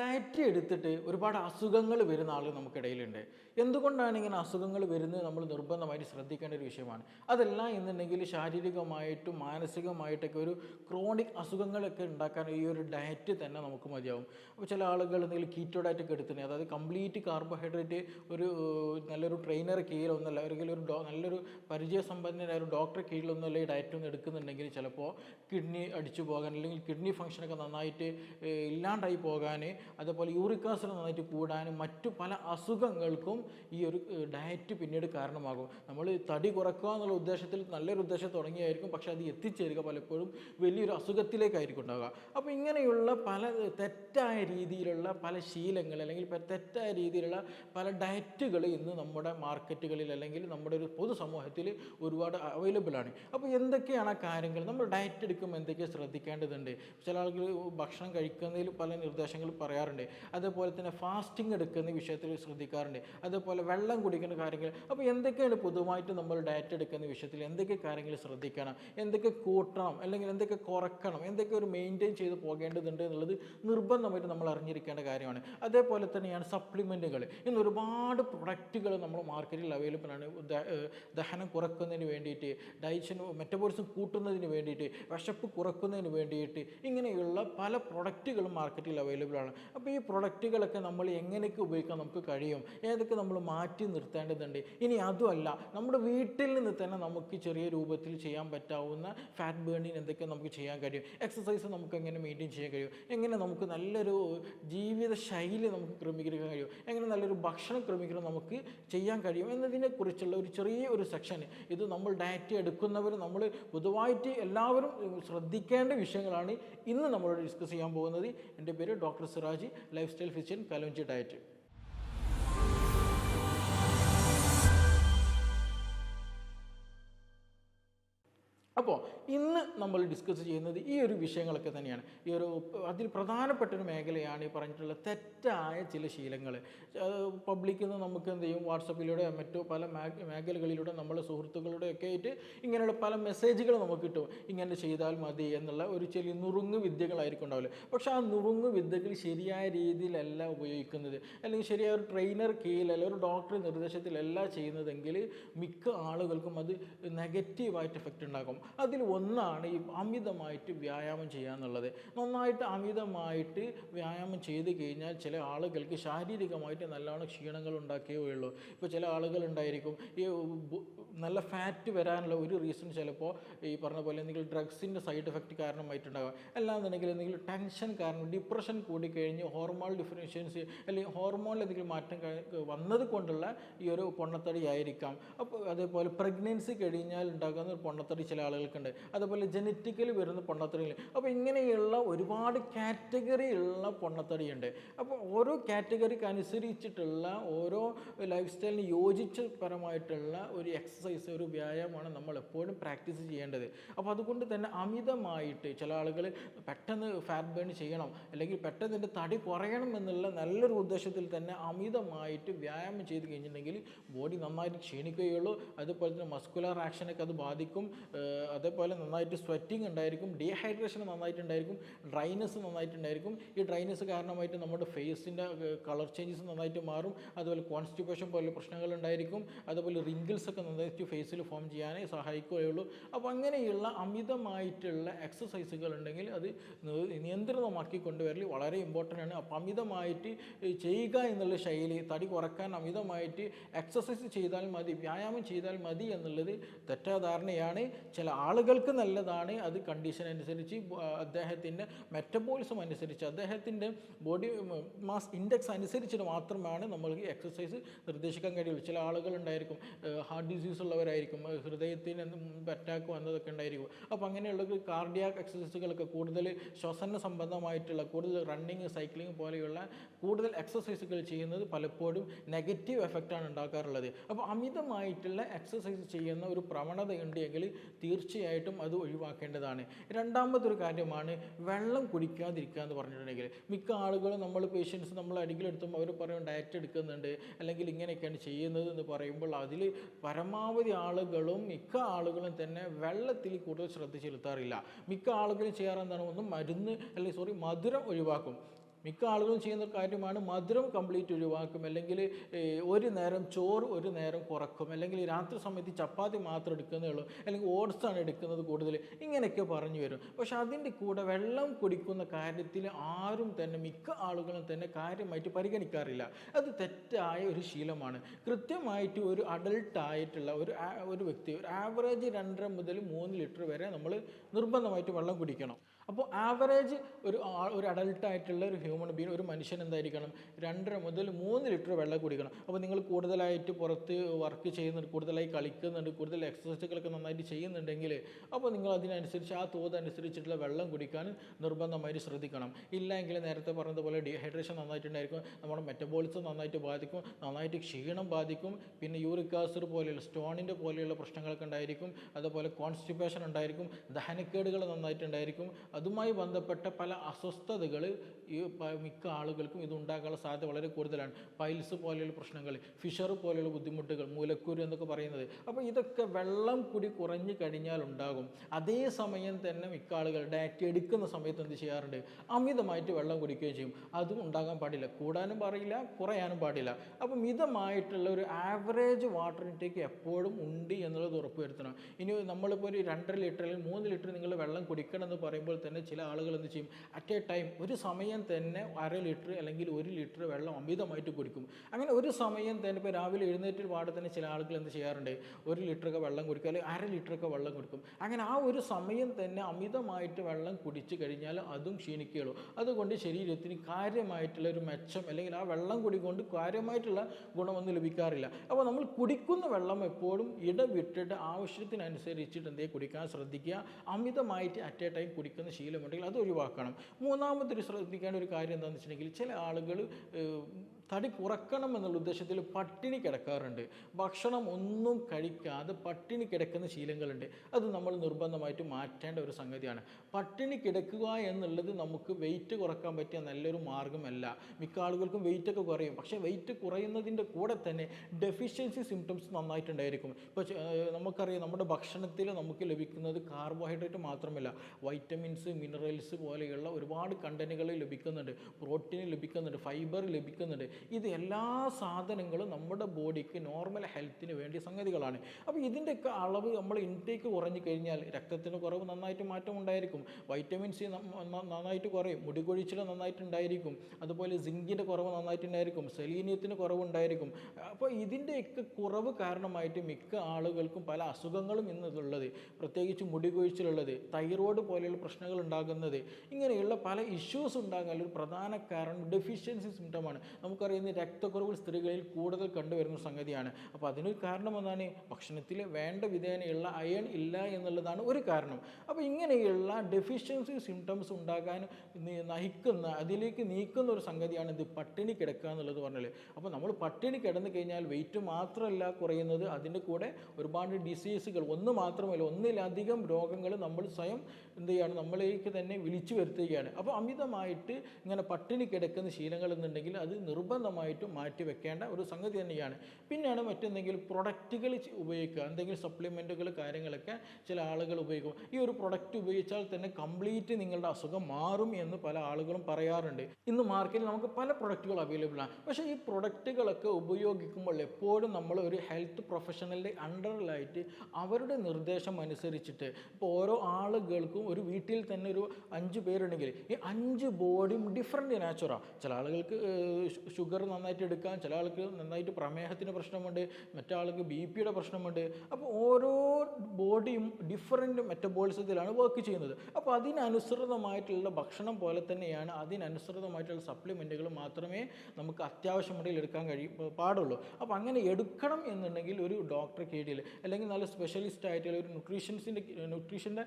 Diet എടുത്തിട്ട് ഒരുപാട് അസുഖങ്ങൾ വരുന്ന ആളുകൾ നമുക്കിടയിലുണ്ട്. എന്തുകൊണ്ടാണ് ഇങ്ങനെ അസുഖങ്ങൾ വരുന്നത് നമ്മൾ നിർബന്ധമായിട്ട് ശ്രദ്ധിക്കേണ്ട ഒരു വിഷയമാണ്. അതെല്ലാം എന്നുണ്ടെങ്കിൽ ശാരീരികമായിട്ടും മാനസികമായിട്ടൊക്കെ ഒരു ക്രോണിക് അസുഖങ്ങളൊക്കെ ഉണ്ടാക്കാൻ ഈ ഒരു ഡയറ്റ് തന്നെ നമുക്ക് മതിയാവും. അപ്പോൾ ചില ആളുകൾ എന്തെങ്കിലും കീറ്റോ ഡയറ്റ് ഒക്കെ എടുത്തിട്ടുണ്ട്. അതായത് കംപ്ലീറ്റ് കാർബോഹൈഡ്രേറ്റ് ഒരു നല്ലൊരു ട്രെയിനർ കീഴിലൊന്നല്ല അല്ലെങ്കിൽ ഒരു ഡോ നല്ലൊരു പരിചയസമ്പന്നനായ ഒരു ഡോക്ടറെ കീഴിലൊന്നുമല്ല ഈ ഡയറ്റ് ഒന്നും എടുക്കുന്നുണ്ടെങ്കിൽ ചിലപ്പോൾ കിഡ്നി അടിച്ചു പോകാൻ അല്ലെങ്കിൽ കിഡ്നി ഫംഗ്ഷനൊക്കെ നന്നായിട്ട് ഇല്ലാണ്ടായി പോകാൻ അതുപോലെ യൂറിക് ആസിഡ് നന്നായിട്ട് കൂടാനും മറ്റു പല അസുഖങ്ങൾക്കും ഈ ഒരു ഡയറ്റ് പിന്നീട് കാരണമാകും. നമ്മൾ തടി കുറക്കുക എന്നുള്ള ഉദ്ദേശത്തിൽ നല്ലൊരു ഉദ്ദേശം തുടങ്ങിയായിരിക്കും പക്ഷേ അത് എത്തിച്ചേരുക പലപ്പോഴും വലിയൊരു അസുഖത്തിലേക്കായിരിക്കും ഉണ്ടാവുക. അപ്പോൾ ഇങ്ങനെയുള്ള പല തെറ്റായ രീതിയിലുള്ള പല ശീലങ്ങൾ അല്ലെങ്കിൽ തെറ്റായ രീതിയിലുള്ള പല ഡയറ്റുകൾ ഇന്ന് നമ്മുടെ മാർക്കറ്റുകളിൽ അല്ലെങ്കിൽ നമ്മുടെ ഒരു പൊതുസമൂഹത്തിൽ ഒരുപാട് അവൈലബിൾ ആണ്. അപ്പോൾ എന്തൊക്കെയാണ് ആ കാര്യങ്ങൾ? നമ്മൾ ഡയറ്റ് എടുക്കുമ്പോൾ എന്തൊക്കെ ശ്രദ്ധിക്കേണ്ടതുണ്ട്? ചില ആളുകൾ ഭക്ഷണം കഴിക്കുന്നതിൽ പല നിർദ്ദേശങ്ങൾ പറയാറുണ്ട്. അതേപോലെ തന്നെ ഫാസ്റ്റിംഗ് എടുക്കുന്ന വിഷയത്തിൽ ശ്രദ്ധിക്കാറുണ്ട്. അതേപോലെ വെള്ളം കുടിക്കുന്ന കാര്യങ്ങൾ. അപ്പോൾ എന്തൊക്കെയാണ് പൊതുവായിട്ട് നമ്മൾ ഡയറ്റ് എടുക്കുന്ന വിഷയത്തിൽ എന്തൊക്കെ കാര്യങ്ങൾ ശ്രദ്ധിക്കണം? എന്തൊക്കെ കൂട്ടണം? അല്ലെങ്കിൽ എന്തൊക്കെ കുറക്കണം? എന്തൊക്കെ ഒരു മെയിന്റെയിൻ ചെയ്ത് പോകേണ്ടതുണ്ട് എന്നുള്ളത് നിർബന്ധമായിട്ട് നമ്മൾ അറിഞ്ഞിരിക്കേണ്ട കാര്യമാണ്. അതേപോലെ തന്നെയാണ് സപ്ലിമെന്റുകൾ ഇന്ന് ഒരുപാട് പ്രൊഡക്റ്റുകൾ നമ്മൾ മാർക്കറ്റിൽ അവൈലബിൾ ആണ്. ദഹനം കുറക്കുന്നതിന് വേണ്ടിയിട്ട് ഡയറ്റ് മെറ്റബോളിസം കൂട്ടുന്നതിന് വേണ്ടിയിട്ട് വിശപ്പ് കുറക്കുന്നതിന് വേണ്ടിയിട്ട് ഇങ്ങനെയുള്ള പല പ്രൊഡക്റ്റുകളും മാർക്കറ്റിൽ അവൈലബിൾ ആണ്. അപ്പോൾ ഈ പ്രൊഡക്റ്റുകളൊക്കെ നമ്മൾ എങ്ങനെയൊക്കെ ഉപയോഗിക്കാൻ നമുക്ക് കഴിയും? ഏതൊക്കെ നമ്മൾ മാറ്റി നിർത്തേണ്ടതുണ്ട്? ഇനി അതുമല്ല നമ്മുടെ വീട്ടിൽ നിന്ന് തന്നെ നമുക്ക് ചെറിയ രൂപത്തിൽ ചെയ്യാൻ പറ്റാവുന്ന ഫാറ്റ് ബേണിങ് എന്തൊക്കെ നമുക്ക് ചെയ്യാൻ കഴിയും? എക്സസൈസ് നമുക്ക് എങ്ങനെ മെയിന്റെയിൻ ചെയ്യാൻ കഴിയും? എങ്ങനെ നമുക്ക് നല്ലൊരു ജീവിത ശൈലി നമുക്ക് ക്രമീകരിക്കാൻ കഴിയും? എങ്ങനെ നല്ലൊരു ഭക്ഷണം ക്രമീകരണം നമുക്ക് ചെയ്യാൻ കഴിയും? എന്നതിനെക്കുറിച്ചുള്ള ഒരു ചെറിയ ഒരു സെക്ഷൻ ഇത് നമ്മൾ ഡയറ്റ് എടുക്കുന്നവർ നമ്മൾ പൊതുവായിട്ട് എല്ലാവരും ശ്രദ്ധിക്കേണ്ട വിഷയങ്ങളാണ് ഇന്ന് നമ്മളോട് ഡിസ്കസ് ചെയ്യാൻ പോകുന്നത്. എന്റെ പേര് doctor Siraji. Lifestyle physician kalonji diet ഇന്ന് നമ്മൾ ഡിസ്കസ് ചെയ്യുന്നത് ഈ ഒരു വിഷയങ്ങളൊക്കെ തന്നെയാണ്. ഈ ഒരു അതിൽ പ്രധാനപ്പെട്ട ഒരു മേഖലയാണ് ഈ പറഞ്ഞിട്ടുള്ള തെറ്റായ ചില ശീലങ്ങൾ പബ്ലിക്കിൽ നിന്ന് നമുക്ക് എന്ത് ചെയ്യും? വാട്സപ്പിലൂടെ മറ്റു പല മേഖലകളിലൂടെ നമ്മളെ സുഹൃത്തുക്കളുടെ ഒക്കെ ആയിട്ട് ഇങ്ങനെയുള്ള പല മെസ്സേജുകൾ നമുക്ക് കിട്ടും. ഇങ്ങനെ ചെയ്താൽ മതി എന്നുള്ള ഒരു ചെറിയ നുറുങ്ങ് വിദ്യകളായിരിക്കും ഉണ്ടാവില്ല പക്ഷേ ആ നുറുങ്ങ് വിദ്യകൾ ശരിയായ രീതിയിലല്ല ഉപയോഗിക്കുന്നത്. അല്ലെങ്കിൽ ശരിയായ ഒരു ട്രെയിനർ കീഴിലല്ല ഒരു ഡോക്ടർ നിർദ്ദേശത്തിലല്ല ചെയ്യുന്നതെങ്കിൽ മിക്ക ആളുകൾക്കും അത് നെഗറ്റീവായിട്ട് എഫക്റ്റ് ഉണ്ടാകും അതിൽ ഒന്നാണ് ഈ അമിതമായിട്ട് വ്യായാമം ചെയ്യുക എന്നുള്ളത് നന്നായിട്ട് അമിതമായിട്ട് വ്യായാമം ചെയ്ത് കഴിഞ്ഞാൽ ചില ആളുകൾക്ക് ശാരീരികമായിട്ട് നല്ലോണം ക്ഷീണങ്ങൾ ഉണ്ടാക്കുകയേ ഉള്ളൂ. ഇപ്പോൾ ചില ആളുകൾ ഉണ്ടായിരിക്കും ഈ നല്ല ഫാറ്റ് വരാനുള്ള ഒരു റീസൺ ചിലപ്പോൾ ഈ പറഞ്ഞ പോലെ എന്തെങ്കിലും ഡ്രഗ്സിന്റെ സൈഡ് എഫക്റ്റ് കാരണമായിട്ടുണ്ടാകാം അല്ലാന്നുണ്ടെങ്കിൽ എന്തെങ്കിലും ടെൻഷൻ കാരണം ഡിപ്രഷൻ കൂടിക്കഴിഞ്ഞ് ഹോർമോൺ ഡിഫറൻഷ്യൻസ് അല്ലെങ്കിൽ ഹോർമോണിൽ എന്തെങ്കിലും മാറ്റം വന്നത് കൊണ്ടുള്ള ഈ ഒരു പൊണ്ണത്തടി ആയിരിക്കാം. അപ്പോൾ അതേപോലെ പ്രഗ്നൻസി കഴിഞ്ഞാൽ ഉണ്ടാകുന്ന ഒരു പൊണ്ണത്തടി ചില ആളുകൾക്കുണ്ട്. അതേപോലെ ജനറ്റിക്കലി വരുന്ന പൊണ്ണത്തടികൾ. അപ്പോൾ ഇങ്ങനെയുള്ള ഒരുപാട് കാറ്റഗറി ഉള്ള പൊണ്ണത്തടിയുണ്ട്. അപ്പോൾ ഓരോ കാറ്റഗറിക്ക് അനുസരിച്ചിട്ടുള്ള ഓരോ ലൈഫ് സ്റ്റൈലിന് യോജിച്ച പരമായിട്ടുള്ള ഒരു എക്സസൈസ് ഒരു വ്യായാമമാണ് നമ്മൾ എപ്പോഴും പ്രാക്ടീസ് ചെയ്യേണ്ടത്. അപ്പോൾ അതുകൊണ്ട് തന്നെ അമിതമായിട്ട് ചില ആളുകൾ പെട്ടെന്ന് ഫാറ്റ് ബേൺ ചെയ്യണം അല്ലെങ്കിൽ പെട്ടെന്ന് എന്റെ തടി കുറയണം എന്നുള്ള നല്ലൊരു ഉദ്ദേശത്തിൽ തന്നെ അമിതമായിട്ട് വ്യായാമം ചെയ്ത് കഴിഞ്ഞിട്ടുണ്ടെങ്കിൽ ബോഡി നന്നായിട്ട് ക്ഷീണിക്കുകയുള്ളൂ. അതുപോലെ തന്നെ മസ്കുലർ ആക്ഷനൊക്കെ അത് ബാധിക്കും. അതേപോലെ നന്നായിട്ട് സ്വെറ്റിംഗ് ഉണ്ടായിരിക്കും ഡീഹൈഡ്രേഷൻ നന്നായിട്ടുണ്ടായിരിക്കും ഡ്രൈനസ് നന്നായിട്ടുണ്ടായിരിക്കും. ഈ ഡ്രൈനസ് കാരണമായിട്ട് നമ്മുടെ ഫേസിന്റെ കളർ ചേഞ്ചസ് നന്നായിട്ട് മാറും. അതുപോലെ കോൺസ്റ്റിപ്പേഷൻ പോലുള്ള പ്രശ്നങ്ങൾ ഉണ്ടായിരിക്കും. അതുപോലെ റിങ്കിൾസ് ഒക്കെ നന്നായിട്ട് ഫേസിൽ ഫോം ചെയ്യാനേ സഹായിക്കുകയുള്ളൂ. അപ്പോൾ അങ്ങനെയുള്ള അമിതമായിട്ടുള്ള എക്സസൈസുകൾ ഉണ്ടെങ്കിൽ അത് നിയന്ത്രിതമാക്കി കൊണ്ടുവരൽ വളരെ ഇമ്പോർട്ടന്റ് ആണ്. അപ്പോൾ അമിതമായിട്ട് ചെയ്യുക എന്നുള്ള ശൈലി തടി കുറയ്ക്കാൻ അമിതമായിട്ട് എക്സസൈസ് ചെയ്താൽ മതി വ്യായാമം ചെയ്താൽ മതി എന്നുള്ളത് തെറ്റാധാരണയാണ്. ചില ആളുകൾക്ക് നല്ലതാണ് അത് കണ്ടീഷൻ അനുസരിച്ച് അദ്ദേഹത്തിന്റെ മെറ്റബോളിസം അനുസരിച്ച്. അദ്ദേഹത്തിന്റെ ബോഡി മാസ് ഇൻഡെക്സ് അനുസരിച്ചിട്ട് മാത്രമാണ് നമ്മൾക്ക് എക്സസൈസ് നിർദ്ദേശിക്കാൻ കഴിയുള്ളൂ. ചില ആളുകൾ ഉണ്ടായിരിക്കും ഹാർട്ട് ഡിസീസ് ഉള്ളവരായിരിക്കും ഹൃദയത്തിന് അറ്റാക്ക് വന്നതൊക്കെ ഉണ്ടായിരിക്കും. അപ്പോൾ അങ്ങനെയുള്ള കാർഡിയാക് എക്സസൈസുകളൊക്കെ കൂടുതൽ ശ്വസന സംബന്ധമായിട്ടുള്ള കൂടുതൽ റണ്ണിങ് സൈക്ലിംഗ് പോലെയുള്ള കൂടുതൽ എക്സസൈസുകൾ ചെയ്യുന്നത് പലപ്പോഴും നെഗറ്റീവ് എഫക്റ്റാണ് ഉണ്ടാക്കാറുള്ളത്. അപ്പോൾ അമിതമായിട്ടുള്ള എക്സസൈസ് ചെയ്യുന്ന ഒരു പ്രവണത ഉണ്ടെങ്കിൽ തീർച്ചയായിട്ടും അത് ഒഴിവാക്കേണ്ടതാണ്. രണ്ടാമതൊരു കാര്യമാണ് വെള്ളം കുടിക്കാതിരിക്കുക എന്ന് പറഞ്ഞിട്ടുണ്ടെങ്കിൽ മിക്ക ആളുകളും നമ്മൾ പേഷ്യൻസ് നമ്മൾ അടികളെടുത്തുമ്പോൾ അവർ പറയും ഡയറ്റ് എടുക്കുന്നുണ്ട് അല്ലെങ്കിൽ ഇങ്ങനെയൊക്കെയാണ് ചെയ്യുന്നത് എന്ന് പറയുമ്പോൾ അതിൽ പരമാവധി ആളുകളും മിക്ക ആളുകളും തന്നെ വെള്ളത്തിൽ കൂടുതൽ ശ്രദ്ധ ചെലുത്താറില്ല. മിക്ക ആളുകളും ചെയ്യാറെന്താണ് ഒന്ന് മരുന്ന് അല്ലെങ്കിൽ സോറി മധുരം ഒഴിവാക്കും. മിക്ക ആളുകളും ചെയ്യുന്ന കാര്യമാണ് മധുരം കംപ്ലീറ്റ് ഒഴിവാക്കും. അല്ലെങ്കിൽ ഒരു നേരം ചോറ് ഒരു നേരം കുറക്കും. അല്ലെങ്കിൽ രാത്രി സമയത്ത് ചപ്പാത്തി മാത്രം എടുക്കുന്നേ ഉള്ളൂ. അല്ലെങ്കിൽ ഓട്സാണ് എടുക്കുന്നത് കൂടുതൽ. ഇങ്ങനെയൊക്കെ പറഞ്ഞു വരും. പക്ഷെ അതിന്റെ കൂടെ വെള്ളം കുടിക്കുന്ന കാര്യത്തിൽ ആരും തന്നെ മിക്ക ആളുകളും തന്നെ കാര്യമായിട്ട് പരിഗണിക്കാറില്ല. അത് തെറ്റായ ഒരു ശീലമാണ്. കൃത്യമായിട്ട് ഒരു അഡൾട്ട് ആയിട്ടുള്ള ഒരു ഒരു വ്യക്തി ഒരു ആവറേജ് രണ്ടര മുതൽ മൂന്ന് ലിറ്റർ വരെ നമ്മൾ നിർബന്ധമായിട്ട് വെള്ളം കുടിക്കണം. അപ്പോൾ ആവറേജ് ഒരു ആ- ഒരു അഡൾട്ട് ആയിട്ടുള്ള ഒരു ഹ്യൂമൻ ബീങ് ഒരു മനുഷ്യൻ എന്തായിരിക്കണം? രണ്ടര മുതൽ മൂന്ന് ലിറ്റർ വെള്ളം കുടിക്കണം. അപ്പോൾ നിങ്ങൾ കൂടുതലായിട്ട് പുറത്ത് വർക്ക് ചെയ്യുന്നുണ്ട് കൂടുതലായി കളിക്കുന്നുണ്ട് കൂടുതൽ എക്സസൈസുകളൊക്കെ നന്നായിട്ട് ചെയ്യുന്നുണ്ടെങ്കിൽ അപ്പോൾ നിങ്ങൾ അതിനനുസരിച്ച് ആ തോത് അനുസരിച്ചിട്ടുള്ള വെള്ളം കുടിക്കാൻ നിർബന്ധമായിട്ട് ശ്രദ്ധിക്കണം. ഇല്ലെങ്കിൽ നേരത്തെ പറഞ്ഞതുപോലെ ഡീഹൈഡ്രേഷൻ നന്നായിട്ടുണ്ടായിരിക്കും നമ്മുടെ മെറ്റബോളിസം നന്നായിട്ട് ബാധിക്കും നന്നായിട്ട് ക്ഷീണം ബാധിക്കും പിന്നെ യൂറിക് ആസിഡ് പോലെയുള്ള സ്റ്റോണിന്റെ പോലെയുള്ള പ്രശ്നങ്ങളൊക്കെ ഉണ്ടായിരിക്കും അതുപോലെ കോൺസ്റ്റിപ്പേഷൻ ഉണ്ടായിരിക്കും ദഹനക്കേടുകൾ നന്നായിട്ടുണ്ടായിരിക്കും അതുമായി ബന്ധപ്പെട്ട പല അസ്വസ്ഥതകൾ ഈ മിക്ക ആളുകൾക്കും ഇത് ഉണ്ടാകാനുള്ള സാധ്യത വളരെ കൂടുതലാണ്. പൈൽസ് പോലെയുള്ള പ്രശ്നങ്ങൾ ഫിഷർ പോലെയുള്ള ബുദ്ധിമുട്ടുകൾ മൂലക്കൂര് എന്നൊക്കെ പറയുന്നത്. അപ്പോൾ ഇതൊക്കെ വെള്ളം കുടി കുറഞ്ഞു കഴിഞ്ഞാൽ ഉണ്ടാകും. അതേ സമയം തന്നെ മിക്ക ആളുകൾ ഡാറ്റ എടുക്കുന്ന സമയത്ത് എന്ത് ചെയ്യാറുണ്ട്? അമിതമായിട്ട് വെള്ളം കുടിക്കുകയും ചെയ്യും. അതും ഉണ്ടാകാൻ പാടില്ല. കൂടാനും പാടില്ല കുറയാനും പാടില്ല. അപ്പോൾ മിതമായിട്ടുള്ള ഒരു ആവറേജ് വാട്ടർ ഇൻടേക്ക് എപ്പോഴും ഉണ്ട് എന്നുള്ളത് ഉറപ്പുവരുത്തണം. ഇനി നമ്മളിപ്പോൾ ഒരു രണ്ടര ലിറ്റർ അല്ലെങ്കിൽ മൂന്ന് ലിറ്റർ നിങ്ങൾ വെള്ളം കുടിക്കണം എന്ന് പറയുമ്പോൾ തന്നെ ചില ആളുകൾ എന്ത് ചെയ്യും? അറ്റ് എ ടൈം ഒരു സമയം തന്നെ അര ലിറ്റർ അല്ലെങ്കിൽ ഒരു ലിറ്റർ വെള്ളം അമിതമായിട്ട് കുടിക്കും. അങ്ങനെ ഒരു സമയം തന്നെ ഇപ്പോൾ രാവിലെ എഴുന്നേറ്റ് പാടെ തന്നെ ചില ആളുകൾ എന്ത് ചെയ്യാറുണ്ട്? ഒരു ലിറ്ററൊക്കെ വെള്ളം കുടിക്കും അല്ലെങ്കിൽ അര ലിറ്ററൊക്കെ വെള്ളം കുടിക്കും. അങ്ങനെ ആ ഒരു സമയം തന്നെ അമിതമായിട്ട് വെള്ളം കുടിച്ചു കഴിഞ്ഞാൽ അതും ക്ഷീണിക്കുകയുള്ളൂ. അതുകൊണ്ട് ശരീരത്തിന് കാര്യമായിട്ടുള്ള ഒരു മെച്ചം അല്ലെങ്കിൽ ആ വെള്ളം കുടി കൊണ്ട് കാര്യമായിട്ടുള്ള ഗുണമൊന്നും ലഭിക്കാറില്ല. അപ്പോൾ നമ്മൾ കുടിക്കുന്ന വെള്ളം എപ്പോഴും ഇടവിട്ടിട്ട് ആവശ്യത്തിനനുസരിച്ചിട്ട് എന്തേ കുടിക്കാൻ ശ്രദ്ധിക്കുക. അമിതമായിട്ട് അറ്റ് എ ടൈം കുടിക്കുന്ന ശീലമുണ്ടെങ്കിൽ അത് ഒഴിവാക്കണം. മൂന്നാമതൊരു ശ്രദ്ധിക്കേണ്ട ഒരു കാര്യം എന്താണെന്ന് വെച്ചിട്ടുണ്ടെങ്കിൽ ചില ആളുകൾ തടി കുറക്കണം എന്നുള്ള ഉദ്ദേശത്തിൽ പട്ടിണി കിടക്കാറുണ്ട്. ഭക്ഷണം ഒന്നും കഴിക്കാതെ പട്ടിണി കിടക്കുന്ന ശീലങ്ങളുണ്ട്. അത് നമ്മൾ നിർബന്ധമായിട്ട് മാറ്റേണ്ട ഒരു സംഗതിയാണ്. പട്ടിണി കിടക്കുക എന്നുള്ളത് നമുക്ക് വെയിറ്റ് കുറയ്ക്കാൻ പറ്റിയ നല്ലൊരു മാർഗമല്ല. മിക്ക ആളുകൾക്കും വെയിറ്റൊക്കെ കുറയും. പക്ഷേ വെയിറ്റ് കുറയുന്നതിന്റെ കൂടെ തന്നെ ഡെഫിഷ്യൻസി സിംറ്റംസ് നന്നായിട്ടുണ്ടായിരിക്കും. ഇപ്പോൾ നമുക്കറിയാം നമ്മുടെ ഭക്ഷണത്തിൽ നമുക്ക് ലഭിക്കുന്നത് കാർബോഹൈഡ്രേറ്റ് മാത്രമല്ല. വൈറ്റമിൻസ് മിനറൽസ് പോലെയുള്ള ഒരുപാട് കണ്ടന്റുകൾ ലഭിക്കുന്നുണ്ട്. പ്രോട്ടീൻ ലഭിക്കുന്നുണ്ട്. ഫൈബർ ലഭിക്കുന്നുണ്ട്. ഇത് എല്ലാ സാധനങ്ങളും നമ്മുടെ ബോഡിക്ക് നോർമൽ ഹെൽത്തിന് വേണ്ടി സംഗതികളാണ്. അപ്പോൾ ഇതിന്റെയൊക്കെ അളവ് നമ്മൾ ഇൻടേക്ക് കുറഞ്ഞു കഴിഞ്ഞാൽ രക്തത്തിന് കുറവ് നന്നായിട്ട് മാറ്റം ഉണ്ടായിരിക്കും. വൈറ്റമിൻ സി നന്നായിട്ട് കുറയും. മുടികൊഴിച്ചിൽ നന്നായിട്ടുണ്ടായിരിക്കും. അതുപോലെ സിങ്കിന്റെ കുറവ് നന്നായിട്ടുണ്ടായിരിക്കും. സെലീനിയത്തിന് കുറവുണ്ടായിരിക്കും. അപ്പോൾ ഇതിന്റെയൊക്കെ കുറവ് കാരണമായിട്ട് മിക്ക ആളുകൾക്കും പല അസുഖങ്ങളും ഇന്നുള്ളത്. പ്രത്യേകിച്ച് മുടി കൊഴിച്ചിലുള്ളത് തൈറോയ്ഡ് പോലെയുള്ള പ്രശ്നങ്ങൾ ഉണ്ടാകുന്നത്. ഇങ്ങനെയുള്ള പല ഇഷ്യൂസ് ഉണ്ടാകാനുള്ള ഒരു പ്രധാന കാരണം ഡെഫിഷ്യൻസി സിംറ്റമാണ് നമുക്കറിയുന്ന രക്തക്കുറവ് സ്ത്രീകളിൽ കൂടുതൽ കണ്ടുവരുന്ന സംഗതിയാണ്. അപ്പോൾ അതിനൊരു കാരണം എന്താണ് ഭക്ഷണത്തിൽ വേണ്ട വിധേനയുള്ള അയൺ ഇല്ല എന്നുള്ളതാണ് ഒരു കാരണം. അപ്പോൾ ഇങ്ങനെയുള്ള ഡെഫിഷ്യൻസി സിംറ്റംസ് ഉണ്ടാകാൻ നയിക്കുന്ന അതിലേക്ക് നീക്കുന്ന ഒരു സംഗതിയാണ് ഇത് പട്ടിണി കിടക്കുക എന്നുള്ളത് പറഞ്ഞാൽ അപ്പോൾ നമ്മൾ പട്ടിണി കിടന്നു കഴിഞ്ഞാൽ വെയിറ്റ് മാത്രമല്ല കുറയുന്നത് അതിന്റെ കൂടെ ഒരുപാട് ഡിസീസുകൾ ഒന്ന് മാത്രമല്ല ഒന്നിലധികം രോഗങ്ങൾ നമ്മൾ സ്വയം എന്ത് ചെയ്യുകയാണ് നമ്മളിലേക്ക് തന്നെ വിളിച്ചു വരുത്തുകയാണ്. അപ്പോൾ അമിതമായിട്ട് ഇങ്ങനെ പട്ടിണി കിടക്കുന്ന ശീലങ്ങൾ എന്നുണ്ടെങ്കിൽ അത് നിർബന്ധമായിട്ടും മാറ്റി വെക്കേണ്ട ഒരു സംഗതി തന്നെയാണ്. പിന്നെയാണ് മറ്റെന്തെങ്കിലും പ്രൊഡക്റ്റുകൾ ഉപയോഗിക്കുക. എന്തെങ്കിലും സപ്ലിമെന്റുകൾ കാര്യങ്ങളൊക്കെ ചില ആളുകൾ ഉപയോഗിക്കും. ഈ ഒരു പ്രൊഡക്റ്റ് ഉപയോഗിച്ചാൽ തന്നെ കംപ്ലീറ്റ് നിങ്ങളുടെ അസുഖം മാറും എന്ന് പല ആളുകളും പറയാറുണ്ട്. ഇന്ന് മാർക്കറ്റിൽ നമുക്ക് പല പ്രൊഡക്റ്റുകൾ അവൈലബിൾ ആണ് പക്ഷേ ഈ പ്രൊഡക്റ്റുകളൊക്കെ ഉപയോഗിക്കുമ്പോൾ എപ്പോഴും നമ്മൾ ഒരു ഹെൽത്ത് പ്രൊഫഷണലിന്റെ അണ്ടറിലായിട്ട് അവരുടെ നിർദ്ദേശം അനുസരിച്ചിട്ട് ഇപ്പോൾ ഓരോ ആളുകൾക്കും ഒരു വീട്ടിൽ തന്നെ ഒരു അഞ്ച് പേരുണ്ടെങ്കിൽ ഈ അഞ്ച് ബോഡിയും ഡിഫറെന്റ് നാച്ചുറാണ് ചില ആളുകൾക്ക് ഷുഗർ നന്നായിട്ട് എടുക്കാം ചില ആൾക്ക് നന്നായിട്ട് പ്രമേഹത്തിന്റെ പ്രശ്നമുണ്ട് മറ്റാൾക്ക് ബി പിയുടെ പ്രശ്നമുണ്ട്. അപ്പോൾ ഓരോ ബോഡിയും ഡിഫറെന്റ് മെറ്റബോളിസത്തിലാണ് വർക്ക് ചെയ്യുന്നത്. അപ്പോൾ അതിനനുസൃതമായിട്ടുള്ള ഭക്ഷണം പോലെ തന്നെയാണ് അതിനനുസൃതമായിട്ടുള്ള സപ്ലിമെന്റുകൾ മാത്രമേ നമുക്ക് അത്യാവശ്യമുണ്ടെങ്കിൽ എടുക്കാൻ കഴിയും പാടുള്ളൂ. അപ്പോൾ അങ്ങനെ എടുക്കണം എന്നുണ്ടെങ്കിൽ ഒരു ഡോക്ടറെ കീഴിൽ അല്ലെങ്കിൽ നല്ല സ്പെഷ്യലിസ്റ്റ് ആയിട്ടുള്ള ഒരു ന്യൂട്രീഷൻസിന്റെ ന്യൂട്രീഷന്റെ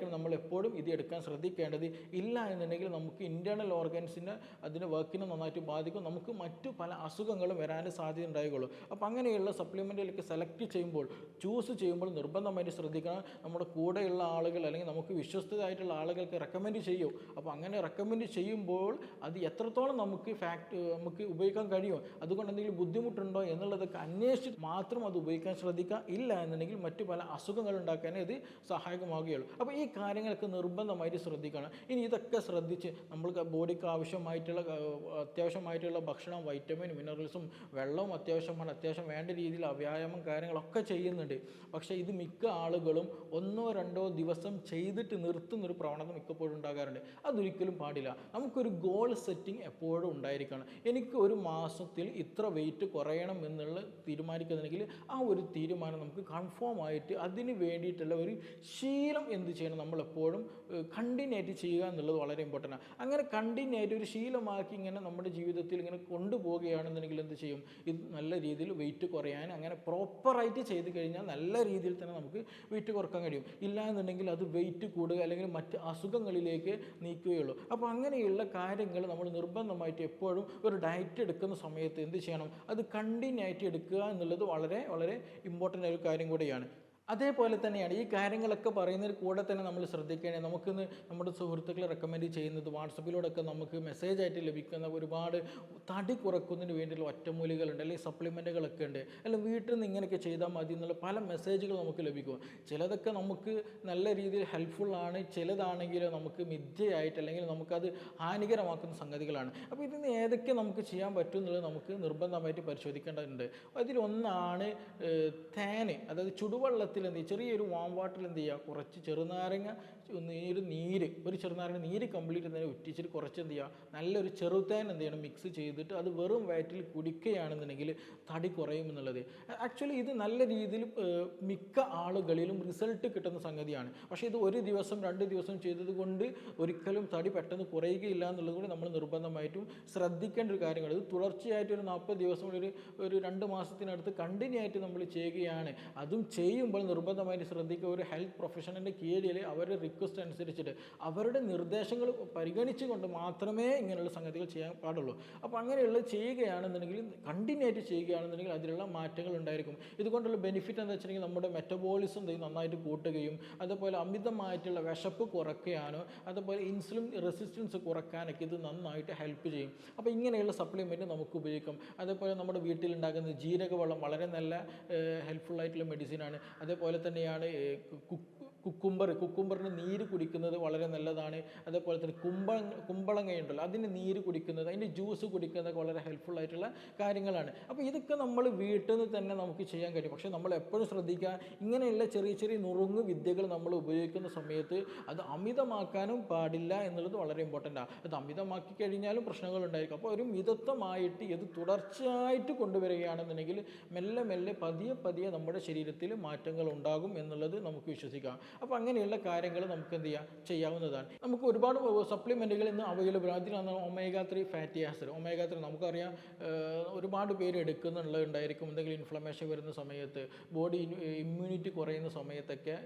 കീഴിലായിരിക്കണം നമ്മൾ എപ്പോഴും ഇത് എടുക്കാൻ ശ്രദ്ധിക്കേണ്ടത് ഇല്ല എന്നുണ്ടെങ്കിൽ നമുക്ക് ഇന്റേർണൽ ഓർഗൻസിന് അതിന്റെ വർക്കിനെ നന്നായിട്ട് ബാധിക്കും. നമുക്ക് മറ്റു പല അസുഖങ്ങളും വരാൻ സാധ്യത ഉണ്ടായിക്കോളൂ അപ്പോൾ അങ്ങനെയുള്ള സപ്ലിമെന്റുകളൊക്കെ സെലക്ട് ചെയ്യുമ്പോൾ ചൂസ് ചെയ്യുമ്പോൾ നിർബന്ധമായിട്ട് ശ്രദ്ധിക്കണം. നമ്മുടെ കൂടെയുള്ള ആളുകൾ അല്ലെങ്കിൽ നമുക്ക് വിശ്വസ്തരായിട്ടുള്ള ആളുകൾക്ക് റെക്കമെൻഡ് ചെയ്യും. അപ്പോൾ അങ്ങനെ റെക്കമെൻഡ് ചെയ്യുമ്പോൾ അത് എത്രത്തോളം നമുക്ക് ഫാക്ട് നമുക്ക് ഉപയോഗിക്കാൻ കഴിയും? അതുകൊണ്ട് എന്തെങ്കിലും ബുദ്ധിമുട്ടുണ്ടോ എന്നുള്ളതൊക്കെ അന്വേഷിച്ച് മാത്രം അത് ഉപയോഗിക്കാൻ ശ്രദ്ധിക്കുക. ഇല്ല എന്നുണ്ടെങ്കിൽ മറ്റു പല അസുഖങ്ങൾ ഉണ്ടാക്കാനേ ഇത് സഹായകമാവുകയുള്ളൂ. അപ്പോൾ ഈ കാര്യങ്ങളൊക്കെ നിർബന്ധമായിട്ട് ശ്രദ്ധിക്കണം. ഇനി ഇതൊക്കെ ശ്രദ്ധിച്ച് നമ്മൾക്ക് ബോഡിക്ക് ആവശ്യമായിട്ടുള്ള അത്യാവശ്യമായിട്ടുള്ള ഭക്ഷണം വൈറ്റമിൻ മിനറൽസും വെള്ളവും അത്യാവശ്യമാണ് അത്യാവശ്യം വേണ്ട രീതിയിൽ വ്യായാമം കാര്യങ്ങളൊക്കെ ചെയ്യുന്നുണ്ട്. പക്ഷേ ഇത് മിക്ക ആളുകളും ഒന്നോ രണ്ടോ ദിവസം ചെയ്തിട്ട് നിർത്തുന്നൊരു പ്രവണത മിക്കപ്പോഴും ഉണ്ടാകാറുണ്ട്. അതൊരിക്കലും പാടില്ല. നമുക്കൊരു ഗോൾ സെറ്റിംഗ് എപ്പോഴും ഉണ്ടായിരിക്കണം. എനിക്ക് ഒരു മാസത്തിൽ ഇത്ര വെയിറ്റ് കുറയണം എന്നുള്ള തീരുമാനിക്കുന്നുണ്ടെങ്കിൽ ആ ഒരു തീരുമാനം നമുക്ക് കൺഫേം ആയിട്ട് അതിന് വേണ്ടിയിട്ടുള്ള ഒരു ശീലം എന്ത് ചെയ്യണം നമ്മൾ കണ്ടിന്യൂറ്റ് കണ്ടിന്യൂ ചെയ്യുക എന്നുള്ളത് വളരെ ഇമ്പോർട്ടന്റ് ആണ്. അങ്ങനെ കണ്ടിന്യൂറ്റ് ഒരു ശീലമാക്കി ഇങ്ങനെ നമ്മുടെ ജീവിതത്തിൽ ഇങ്ങനെ കൊണ്ടുപോവുകയാണെന്നുണ്ടെങ്കിൽ എന്ത് ചെയ്യും? ഇത് നല്ല രീതിയിൽ വെയിറ്റ് കുറയാൻ അങ്ങനെ പ്രോപ്പറായിട്ട് ചെയ്ത് കഴിഞ്ഞാൽ നല്ല രീതിയിൽ തന്നെ നമുക്ക് വെയിറ്റ് കുറയ്ക്കാൻ കഴിയും. ഇല്ല എന്നുണ്ടെങ്കിൽ അത് വെയിറ്റ് കൂടുക അല്ലെങ്കിൽ മറ്റ് അസുഖങ്ങളിലേക്ക് നീക്കുകയുള്ളൂ അപ്പോൾ അങ്ങനെയുള്ള കാര്യങ്ങൾ നമ്മൾ നിർബന്ധമായിട്ട് എപ്പോഴും ഒരു ഡയറ്റ് എടുക്കുന്ന സമയത്ത് എന്ത് ചെയ്യണം? അത് കണ്ടിന്യൂ ആയിട്ട് എടുക്കുക എന്നുള്ളത് വളരെ വളരെ ഇമ്പോർട്ടന്റ് ഒരു കാര്യം കൂടിയാണ്. അതേപോലെ തന്നെയാണ് ഈ കാര്യങ്ങളൊക്കെ പറയുന്നതിൽ കൂടെ തന്നെ നമ്മൾ ശ്രദ്ധിക്കുകയാണെങ്കിൽ നമുക്കിന്ന് നമ്മുടെ സുഹൃത്തുക്കളെ റെക്കമെൻഡ് ചെയ്യുന്നത് വാട്സപ്പിലൂടെയൊക്കെ നമുക്ക് മെസ്സേജ് ആയിട്ട് ലഭിക്കുന്ന ഒരുപാട് തടി കുറക്കുന്നതിന് വേണ്ടിയുള്ള ഒറ്റമൂലികളുണ്ട് അല്ലെങ്കിൽ സപ്ലിമെന്റുകളൊക്കെ ഉണ്ട് അല്ലെങ്കിൽ വീട്ടിൽ നിന്ന് ഇങ്ങനെയൊക്കെ ചെയ്താൽ മതി എന്നുള്ള പല മെസ്സേജുകൾ നമുക്ക് ലഭിക്കും. ചിലതൊക്കെ നമുക്ക് നല്ല രീതിയിൽ ഹെൽപ്ഫുള്ളാണ് ചിലതാണെങ്കിൽ നമുക്ക് മിഥ്യയായിട്ട് അല്ലെങ്കിൽ നമുക്കത് ഹാനികരമാക്കുന്ന സംഗതികളാണ്. അപ്പോൾ ഇതിൽ നിന്ന് ഏതൊക്കെ നമുക്ക് ചെയ്യാൻ പറ്റും എന്നുള്ളത് നമുക്ക് നിർബന്ധമായിട്ട് പരിശോധിക്കേണ്ടതുണ്ട്. അതിലൊന്നാണ് തേന് അതായത് ചുടുവെള്ളത്തിൽ എന്ത് ചെയ്യുക ചെറിയൊരു വാം വാട്ടറിൽ എന്ത് ചെയ്യുക? കുറച്ച് ചെറുനാരങ്ങ നീര് നീര് ഒരു ചെറുനാരങ്ങ നീര് കംപ്ലീറ്റ് തന്നെ ഉറ്റിച്ചിട്ട് കുറച്ച് എന്ത് ചെയ്യുക നല്ലൊരു ചെറുതേൻ എന്ത് ചെയ്യണം മിക്സ് ചെയ്തിട്ട് അത് വെറും വയറ്റിൽ കുടിക്കുകയാണെന്നുണ്ടെങ്കിൽ തടി കുറയും എന്നുള്ളത്. ആക്ച്വലി ഇത് നല്ല രീതിയിൽ മിക്ക ആളുകളിലും റിസൾട്ട് കിട്ടുന്ന സംഗതിയാണ്. പക്ഷേ ഇത് ഒരു ദിവസം രണ്ട് ദിവസം ചെയ്തത് കൊണ്ട് ഒരിക്കലും തടി പെട്ടെന്ന് കുറയുകയില്ല എന്നുള്ളത് കൂടി നമ്മൾ നിർബന്ധമായിട്ടും ശ്രദ്ധിക്കേണ്ട ഒരു കാര്യമാണ്. ഇത് തുടർച്ചയായിട്ട് ഒരു നാൽപ്പത് ദിവസം ഒരു ഒരു രണ്ട് മാസത്തിനടുത്ത് കണ്ടിന്യൂ ആയിട്ട് നമ്മൾ ചെയ്യുകയാണ്. അതും ചെയ്യുമ്പോൾ നിർബന്ധമായിട്ട് ശ്രദ്ധിക്കുക. ഒരു ഹെൽത്ത് പ്രൊഫഷണലിന്റെ കീഴിൽ അവർ അവരുടെ റിക്വസ്റ്റ് അനുസരിച്ചിട്ട് അവരുടെ നിർദ്ദേശങ്ങൾ പരിഗണിച്ചുകൊണ്ട് മാത്രമേ ഇങ്ങനെയുള്ള സംഗതികൾ ചെയ്യാൻ പാടുള്ളൂ. അപ്പോൾ അങ്ങനെയുള്ള ചെയ്യുകയാണെന്നുണ്ടെങ്കിൽ കണ്ടിന്യൂ ആയിട്ട് ചെയ്യുകയാണെന്നുണ്ടെങ്കിൽ അതിലുള്ള മാറ്റങ്ങൾ ഉണ്ടായിരിക്കും. ഇതുകൊണ്ടുള്ള ബെനിഫിറ്റ് എന്താ വെച്ചിട്ടുണ്ടെങ്കിൽ നമ്മുടെ മെറ്റബോളിസം നന്നായിട്ട് കൂട്ടുകയും അതുപോലെ അമിതമായിട്ടുള്ള വിശപ്പ് കുറയ്ക്കാനോ അതുപോലെ ഇൻസുലിൻ റെസിസ്റ്റൻസ് കുറയ്ക്കാനൊക്കെ ഇത് നന്നായിട്ട് ഹെൽപ്പ് ചെയ്യും. അപ്പോൾ ഇങ്ങനെയുള്ള സപ്ലിമെന്റ് നമുക്ക് ഉപയോഗിക്കാം. അതേപോലെ നമ്മുടെ വീട്ടിലുണ്ടാക്കുന്ന ജീരകവെള്ളം വളരെ നല്ല ഹെൽപ്ഫുൾ ആയിട്ടുള്ള മെഡിസിനാണ് അതേപോലെ തന്നെയാണ് ഏഹ്, കു- കുക്കുംബർ കുക്കുംബറിന്റെ നീര് കുടിക്കുന്നത് വളരെ നല്ലതാണ്. അതേപോലെ തന്നെ കുമ്പ കുമ്പളങ്ങയുണ്ടല്ലോ അതിന്റെ നീര് കുടിക്കുന്നത് അതിന്റെ ജ്യൂസ് കുടിക്കുന്നതൊക്കെ വളരെ ഹെൽപ്ഫുൾ ആയിട്ടുള്ള കാര്യങ്ങളാണ്. അപ്പോൾ ഇതൊക്കെ നമ്മൾ വീട്ടിൽ നിന്ന് തന്നെ നമുക്ക് ചെയ്യാൻ കഴിയും. പക്ഷേ നമ്മൾ എപ്പോഴും ശ്രദ്ധിക്കുക ഇങ്ങനെയുള്ള ചെറിയ ചെറിയ നുറുങ്ങ് വിദ്യകൾ നമ്മൾ ഉപയോഗിക്കുന്ന സമയത്ത് അത് അമിതമാക്കാനും പാടില്ല എന്നുള്ളത് വളരെ ഇമ്പോർട്ടന്റ് ആണ് അത് അമിതമാക്കി കഴിഞ്ഞാലും പ്രശ്നങ്ങൾ ഉണ്ടായിരിക്കും അപ്പോൾ ഒരു മിതത്വമായിട്ട് ഇത് തുടർച്ചയായിട്ട് കൊണ്ടുവരികയാണെന്നുണ്ടെങ്കിൽ മെല്ലെ മെല്ലെ പതിയെ പതിയെ നമ്മുടെ ശരീരത്തിൽ മാറ്റങ്ങൾ ഉണ്ടാകും എന്നുള്ളത് നമുക്ക് വിശ്വസിക്കാം. അപ്പോൾ അങ്ങനെയുള്ള കാര്യങ്ങൾ നമുക്ക് എന്ത് ചെയ്യാം? ചെയ്യാവുന്നതാണ്. നമുക്ക് ഒരുപാട് സപ്ലിമെന്റുകൾ ഇന്ന് അവൈലബിൾ അതിനാണ് omega three fatty acid omega three നമുക്കറിയാം ഒരുപാട് പേര് എടുക്കുന്നുള്ളതുണ്ടായിരിക്കും എന്തെങ്കിലും ഇൻഫ്ലമേഷൻ വരുന്ന സമയത്ത് ബോഡി ഇമ്മ്യൂണിറ്റി കുറയുന്ന സമയത്തൊക്കെ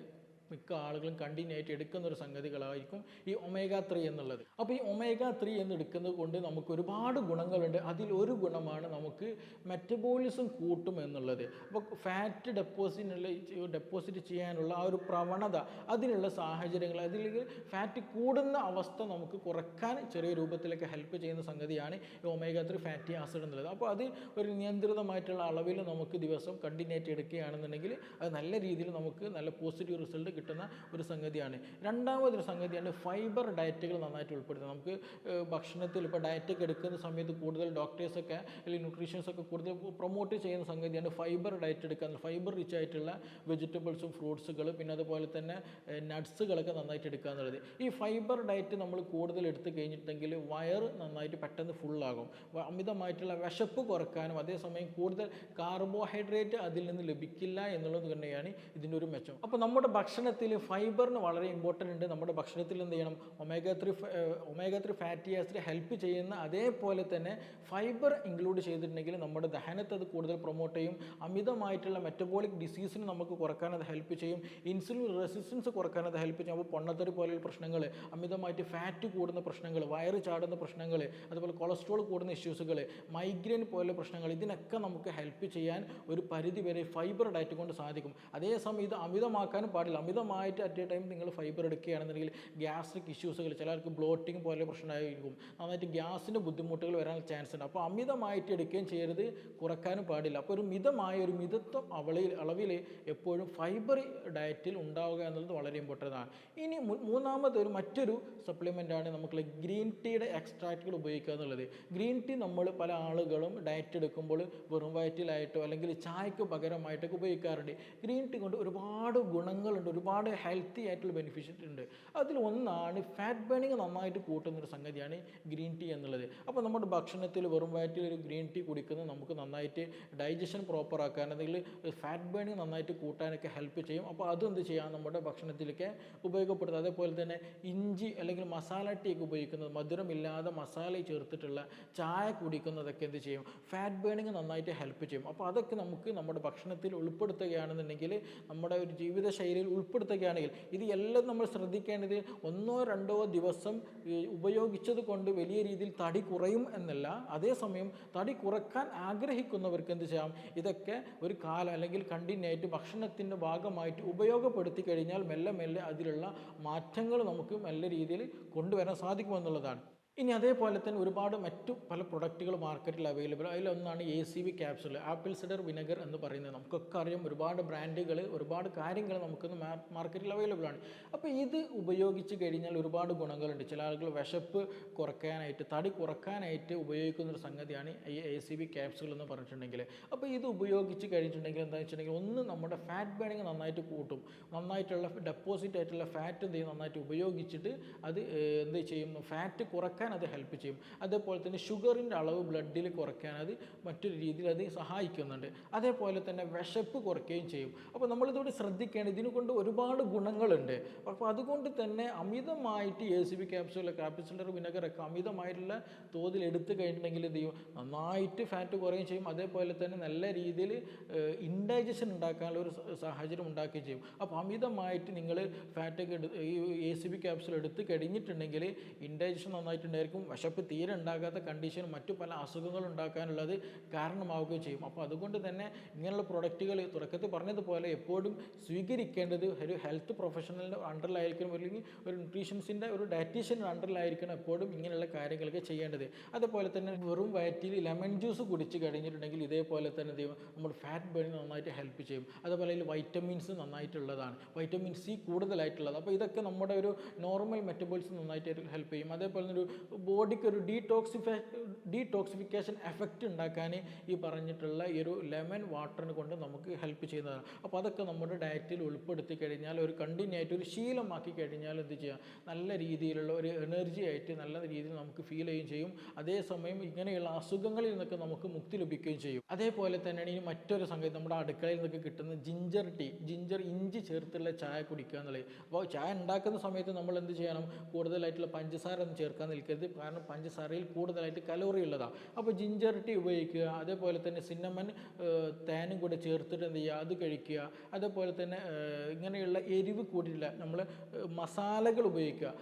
മിക്ക ആളുകളും കണ്ടിന്യൂ ആയിട്ട് എടുക്കുന്ന ഒരു സംഗതികളായിരിക്കും ഈ ഒമേഗ ത്രീ എന്നുള്ളത്. അപ്പോൾ ഈ ഒമേഗ ത്രീ എന്ന് എടുക്കുന്നത് കൊണ്ട് നമുക്ക് ഒരുപാട് ഗുണങ്ങളുണ്ട്. അതിൽ ഒരു ഗുണമാണ് നമുക്ക് മെറ്റബോളിസം കൂട്ടും എന്നുള്ളത്. അപ്പോൾ ഫാറ്റ് ഡെപ്പോസിറ്റിനുള്ള ഡെപ്പോസിറ്റ് ചെയ്യാനുള്ള ആ ഒരു പ്രവണത അതിനുള്ള സാഹചര്യങ്ങൾ അതിൽ ഫാറ്റ് കൂടുന്ന അവസ്ഥ നമുക്ക് കുറയ്ക്കാൻ ചെറിയ രൂപത്തിലൊക്കെ ഹെൽപ്പ് ചെയ്യുന്ന സംഗതിയാണ് ഈ ഒമേഗ ത്രീ ഫാറ്റി ആസിഡ് എന്നുള്ളത്. അപ്പോൾ അത് ഒരു നിയന്ത്രിതമായിട്ടുള്ള അളവിൽ നമുക്ക് ദിവസം കണ്ടിന്യൂ ആയിട്ട് എടുക്കുകയാണെന്നുണ്ടെങ്കിൽ അത് നല്ല രീതിയിൽ നമുക്ക് നല്ല പോസിറ്റീവ് റിസൾട്ട് കിട്ടുന്ന ഒരു സംഗതിയാണ്. രണ്ടാമതൊരു സംഗതിയാണ് ഫൈബർ ഡയറ്റുകൾ നന്നായിട്ട് ഉൾപ്പെടുത്തുക. നമുക്ക് ഭക്ഷണത്തിൽ ഇപ്പോൾ ഡയറ്റൊക്കെ എടുക്കുന്ന സമയത്ത് കൂടുതൽ ഡോക്ടേഴ്സൊക്കെ അല്ലെങ്കിൽ ന്യൂട്രീഷ്യൻസ് ഒക്കെ കൂടുതൽ പ്രൊമോട്ട് ചെയ്യുന്ന സംഗതിയാണ് ഫൈബർ ഡയറ്റ് എടുക്കുക. ഫൈബർ റിച്ച് ആയിട്ടുള്ള വെജിറ്റബിൾസും ഫ്രൂട്ട്സുകൾ പിന്നെ അതുപോലെ തന്നെ നട്ട്സുകളൊക്കെ നന്നായിട്ട് എടുക്കുക എന്നുള്ളത്. ഈ ഫൈബർ ഡയറ്റ് നമ്മൾ കൂടുതൽ എടുത്തു കഴിഞ്ഞിട്ടുണ്ടെങ്കിൽ വയർ നന്നായിട്ട് പെട്ടെന്ന് ഫുള്ളാകും അമിതമായിട്ടുള്ള വിശപ്പ് കുറക്കാനും അതേസമയം കൂടുതൽ കാർബോഹൈഡ്രേറ്റ് അതിൽ നിന്ന് ലഭിക്കില്ല എന്നുള്ളത് തന്നെയാണ് ഇതിന്റെ ഒരു മെച്ചം. അപ്പോൾ നമ്മുടെ ഭക്ഷണത്തിൽ ഫൈബറിന് വളരെ ഇമ്പോർട്ടന്റ് ഉണ്ട്. നമ്മുടെ ഭക്ഷണത്തിൽ എന്ത് ചെയ്യണം? Omega three omega three fatty acid help ചെയ്യുന്ന അതേപോലെ തന്നെ ഫൈബർ ഇൻക്ലൂഡ് ചെയ്തിട്ടുണ്ടെങ്കിൽ നമ്മുടെ ദഹനത്തെ അത് കൂടുതൽ പ്രൊമോട്ട് ചെയ്യും. അമിതമായിട്ടുള്ള മെറ്റബോളിക് ഡിസീസിന് നമുക്ക് കുറയ്ക്കാൻ അത് ഹെൽപ്പ് ചെയ്യും. ഇൻസുലിൻ റെസിസ്റ്റൻസ് കുറയ്ക്കാൻ അത് ഹെൽപ്പ് ചെയ്യും. അപ്പോൾ പൊണ്ണത്തരി പോലെയുള്ള പ്രശ്നങ്ങൾ അമിതമായിട്ട് ഫാറ്റ് കൂടുന്ന പ്രശ്നങ്ങൾ വയറ് ചാടുന്ന പ്രശ്നങ്ങൾ അതുപോലെ കൊളസ്ട്രോൾ കൂടുന്ന ഇഷ്യൂസുകൾ മൈഗ്രെയിൻ പോലുള്ള പ്രശ്നങ്ങൾ ഇതിനൊക്കെ നമുക്ക് ഹെൽപ്പ് ചെയ്യാൻ ഒരു പരിധി വരെ ഫൈബർ ഡയറ്റ് കൊണ്ട് സാധിക്കും. അതേസമയം ഇത് അമിതമാക്കാനും പാടില്ല. അമിത അമിതമായിട്ട് അറ്റ് എ ടൈം നിങ്ങൾ ഫൈബർ എടുക്കുകയാണെന്നുണ്ടെങ്കിൽ ഗ്യാസ്ട്രിക് ഇഷ്യൂസുകൾ ചിലർക്ക് ബ്ലോട്ടിങ് പോലെ പ്രശ്നമായിരിക്കും. നന്നായിട്ട് ഗ്യാസിന്റെ ബുദ്ധിമുട്ടുകൾ വരാൻ ചാൻസ് ഉണ്ട്. അപ്പോൾ അമിതമായിട്ട് എടുക്കുകയും ചെയ്യരുത് കുറക്കാനും പാടില്ല. അപ്പോൾ ഒരു മിതമായ ഒരു മിതത്വം അവളിൽ അളവിൽ എപ്പോഴും ഫൈബർ ഡയറ്റിൽ ഉണ്ടാവുക എന്നുള്ളത് വളരെ ഇമ്പോർട്ടന്റ് ആണ്. ഇനി മൂന്നാമത് ഒരു മറ്റൊരു സപ്ലിമെന്റാണ് ആണ് നമുക്ക് ഗ്രീൻ ടീയുടെ എക്സ്ട്രാക്റ്റുകൾ ഉപയോഗിക്കുക എന്നുള്ളത്. ഗ്രീൻ ടീ നമ്മൾ പല ആളുകളും ഡയറ്റ് എടുക്കുമ്പോൾ വെറും വയറ്റിലായിട്ടോ അല്ലെങ്കിൽ ചായക്ക് പകരമായിട്ടൊക്കെ ഉപയോഗിക്കാറുണ്ട്. ഗ്രീൻ ടീ കൊണ്ട് ഒരുപാട് ഗുണങ്ങളുണ്ട് ഒരുപാട് ഹെൽത്തി ആയിട്ടുള്ള ബെനിഫിറ്റ് ഉണ്ട്. അതിൽ ഒന്നാണ് ഫാറ്റ് ബേണിങ് നന്നായിട്ട് കൂട്ടുന്നൊരു സംഗതിയാണ് ഗ്രീൻ ടീ എന്നുള്ളത്. അപ്പോൾ നമ്മുടെ ഭക്ഷണത്തിൽ വെറും വയറ്റിൽ ഒരു ഗ്രീൻ ടീ കുടിക്കുന്നത് നമുക്ക് നന്നായിട്ട് ഡൈജഷൻ പ്രോപ്പർ ആക്കാൻ അല്ലെങ്കിൽ ഫാറ്റ് ബേണിങ് നന്നായിട്ട് കൂട്ടാനൊക്കെ ഹെൽപ്പ് ചെയ്യും. അപ്പോൾ അതും എന്ത് ചെയ്യാം? നമ്മുടെ ഭക്ഷണത്തിലൊക്കെ ഉപയോഗപ്പെടുത്തുക അതേപോലെ തന്നെ ഇഞ്ചി അല്ലെങ്കിൽ മസാല ടീ ഒക്കെ ഉപയോഗിക്കുന്നത് മധുരമില്ലാതെ മസാല ചേർത്തിട്ടുള്ള ചായ കുടിക്കുന്നതൊക്കെ എന്ത് ചെയ്യും? ഫാറ്റ് ബേണിങ് നന്നായിട്ട് ഹെൽപ്പ് ചെയ്യും. അപ്പോൾ അതൊക്കെ നമുക്ക് നമ്മുടെ ഭക്ഷണത്തിൽ ഉൾപ്പെടുത്തുകയാണെന്നുണ്ടെങ്കിൽ നമ്മുടെ ഒരു ജീവിതശൈലിയിൽ ഉൾപ്പെടുത്തുകയാണെങ്കിൽ ഇത് എല്ലാം നമ്മൾ ശ്രദ്ധിക്കേണ്ടത് ഒന്നോ രണ്ടോ ദിവസം ഉപയോഗിച്ചത് കൊണ്ട് വലിയ രീതിയിൽ തടി കുറയും എന്നല്ല. അതേസമയം തടി കുറയ്ക്കാൻ ആഗ്രഹിക്കുന്നവർക്ക് എന്ത് ചെയ്യാം? ഇതൊക്കെ ഒരു കാലം അല്ലെങ്കിൽ കണ്ടിന്യൂ ആയിട്ട് ഭക്ഷണത്തിന്റെ ഭാഗമായിട്ട് ഉപയോഗപ്പെടുത്തി കഴിഞ്ഞാൽ മെല്ലെ മെല്ലെ അതിലുള്ള മാറ്റങ്ങൾ നമുക്ക് നല്ല രീതിയിൽ കൊണ്ടുവരാൻ സാധിക്കുമെന്നുള്ളതാണ്. ഇനി അതേപോലെ തന്നെ ഒരുപാട് മറ്റു പല പ്രൊഡക്റ്റുകൾ മാർക്കറ്റിൽ അവൈലബിൾ അതിലൊന്നാണ് A C V capsule apple cider vinegar എന്ന് പറയുന്നത്. നമുക്കൊക്കെ അറിയാം ഒരുപാട് ബ്രാൻഡുകൾ ഒരുപാട് കാര്യങ്ങൾ നമുക്കിന്ന് മാർക്കറ്റിൽ അവൈലബിൾ ആണ്. അപ്പോൾ ഇത് ഉപയോഗിച്ച് കഴിഞ്ഞാൽ ഒരുപാട് ഗുണങ്ങളുണ്ട്. ചില ആളുകൾ വിശപ്പ് കുറയ്ക്കാനായിട്ട് തടി കുറയ്ക്കാനായിട്ട് ഉപയോഗിക്കുന്ന ഒരു സംഗതിയാണ് ഈ എ സി ബി ക്യാപ്സുകൾ എന്ന് പറഞ്ഞിട്ടുണ്ടെങ്കിൽ. അപ്പോൾ ഇത് ഉപയോഗിച്ച് കഴിഞ്ഞിട്ടുണ്ടെങ്കിൽ എന്താ വെച്ചിട്ടുണ്ടെങ്കിൽ ഒന്ന് നമ്മുടെ ഫാറ്റ് ബേണിങ് നന്നായിട്ട് കൂട്ടും. നന്നായിട്ടുള്ള ഡെപ്പോസിറ്റ് ആയിട്ടുള്ള ഫാറ്റ് എന്ത് ചെയ്യും? നന്നായിട്ട് ഉപയോഗിച്ചിട്ട് അത് എന്ത് ചെയ്യും? ഫാറ്റ് കുറയ്ക്കാൻ അത് ഹെൽപ്പ് ചെയ്യും. അതേപോലെ തന്നെ ഷുഗറിന്റെ അളവ് ബ്ലഡിൽ കുറയ്ക്കാൻ അത് മറ്റൊരു രീതിയിൽ അത് സഹായിക്കുന്നുണ്ട്. അതേപോലെ തന്നെ വിശപ്പ് കുറയ്ക്കുകയും ചെയ്യും. അപ്പോൾ നമ്മളിതോടെ ശ്രദ്ധിക്കേണ്ടത് ഇതിനെ കൊണ്ട് ഒരുപാട് ഗുണങ്ങളുണ്ട്. അപ്പോൾ അതുകൊണ്ട് തന്നെ അമിതമായിട്ട് എ സി ബി ക്യാപ്സുകൾ ക്യാപ്സുലർ വിനഗറൊക്കെ അമിതമായിട്ടുള്ള തോതിൽ എടുത്തു കഴിഞ്ഞിട്ടുണ്ടെങ്കിൽ എന്ത് ചെയ്യും? നന്നായിട്ട് ഫാറ്റ് കുറയുകയും ചെയ്യും. അതേപോലെ തന്നെ നല്ല രീതിയിൽ ഇൻഡൈജഷൻ ഉണ്ടാക്കാനുള്ള ഒരു സാഹചര്യം ഉണ്ടാക്കുകയും ചെയ്യും. അപ്പോൾ അമിതമായിട്ട് നിങ്ങൾ ഫാറ്റൊക്കെ എടുത്ത് ഈ എ സി ബി ക്യാപ്സുൾ എടുത്ത് കഴിഞ്ഞിട്ടുണ്ടെങ്കിൽ ഇൻഡൈജഷൻ നന്നായിട്ടുണ്ടായിരിക്കും വിശപ്പ് തീരെ ഉണ്ടാകാത്ത കണ്ടീഷൻ മറ്റു പല അസുഖങ്ങൾ ഉണ്ടാക്കാനുള്ളത് കാരണമാവുകയും ചെയ്യും. അപ്പോൾ അതുകൊണ്ട് തന്നെ ഇങ്ങനെയുള്ള പ്രൊഡക്റ്റുകൾ തുടക്കത്തിൽ പറഞ്ഞതുപോലെ എപ്പോഴും സ്വീകരിക്കേണ്ടത് ഒരു ഹെൽത്ത് പ്രൊഫഷണലിന്റെ അണ്ടറിലായിരിക്കണം അല്ലെങ്കിൽ ഒരു ന്യൂട്രീഷൻസിന്റെ ഒരു ഡയറ്റീഷ്യന്റെ അണ്ടറിലായിരിക്കണം എപ്പോഴും ഇങ്ങനെയുള്ള കാര്യങ്ങളൊക്കെ ചെയ്യേണ്ടത്. അതുപോലെ തന്നെ വെറും വയറ്റിൽ ലെമൺ ജ്യൂസ് കുടിച്ച് കഴിഞ്ഞിട്ടുണ്ടെങ്കിൽ ഇതേപോലെ തന്നെ നമ്മൾ ഫാറ്റ് ബേണി നന്നായിട്ട് ഹെൽപ്പ് ചെയ്യും. അതുപോലെ അതിൽ വൈറ്റമിൻസ് നന്നായിട്ടുള്ളതാണ്. വൈറ്റമിൻ സി കൂടുതലായിട്ടുള്ളത്. അപ്പോൾ ഇതൊക്കെ നമ്മുടെ ഒരു നോർമൽ മെറ്റബോൾസ് നന്നായിട്ട് ഹെൽപ്പ് ചെയ്യും. അതേപോലെ ഒരു ബോഡിക്ക് ഒരു ഡീടോക്സിഫൈ ഡീടോക്സിഫിക്കേഷൻ എഫക്റ്റ് ഉണ്ടാക്കാൻ ഈ പറഞ്ഞിട്ടുള്ള ഈ ഒരു ലെമൺ വാട്ടറിന് കൊണ്ട് നമുക്ക് ഹെൽപ്പ് ചെയ്യുന്നതാണ്. അപ്പോൾ അതൊക്കെ നമ്മുടെ ഡയറ്റിൽ ഉൾപ്പെടുത്തി കഴിഞ്ഞാൽ ഒരു കണ്ടിന്യൂ ആയിട്ട് ഒരു ശീലമാക്കി കഴിഞ്ഞാൽ എന്ത് ചെയ്യാം? നല്ല രീതിയിലുള്ള ഒരു എനർജി ആയിട്ട് നല്ല രീതിയിൽ നമുക്ക് ഫീൽ ചെയ്യുകയും ചെയ്യും. അതേസമയം ഇങ്ങനെയുള്ള അസുഖങ്ങളിൽ നിന്നൊക്കെ നമുക്ക് മുക്തി ലഭിക്കുകയും ചെയ്യും. അതേപോലെ തന്നെയാണ് ഇനി മറ്റൊരു സംഗതി നമ്മുടെ അടുക്കളയിൽ നിന്നൊക്കെ കിട്ടുന്ന ജിഞ്ചർ ടീ ജിഞ്ചർ ഇഞ്ചി ചേർത്തുള്ള ചായ കുടിക്കുക എന്നുള്ളത്. അപ്പോൾ ചായ ഉണ്ടാക്കുന്ന സമയത്ത് നമ്മൾ എന്ത് ചെയ്യണം? കൂടുതലായിട്ടുള്ള പഞ്ചസാര ഒന്നും ചേർക്കാൻ നിൽക്കരുത് കാരണം പഞ്ചസാരയിൽ കൂടുതലായിട്ട് കലോറി ഉള്ളതാണ് അപ്പോൾ ജിഞ്ചർ ടീ ഉപയോഗിക്കുക അതേപോലെ തന്നെ സിന്നമൻ തേനും കൂടെ ചേർത്തിട്ട് എന്ത് ചെയ്യുക അത് കഴിക്കുക. അതേപോലെ തന്നെ ഇങ്ങനെയുള്ള എരിവ് കൂടിയില്ല നമ്മൾ മസാലകൾ ഉപയോഗിക്കുക.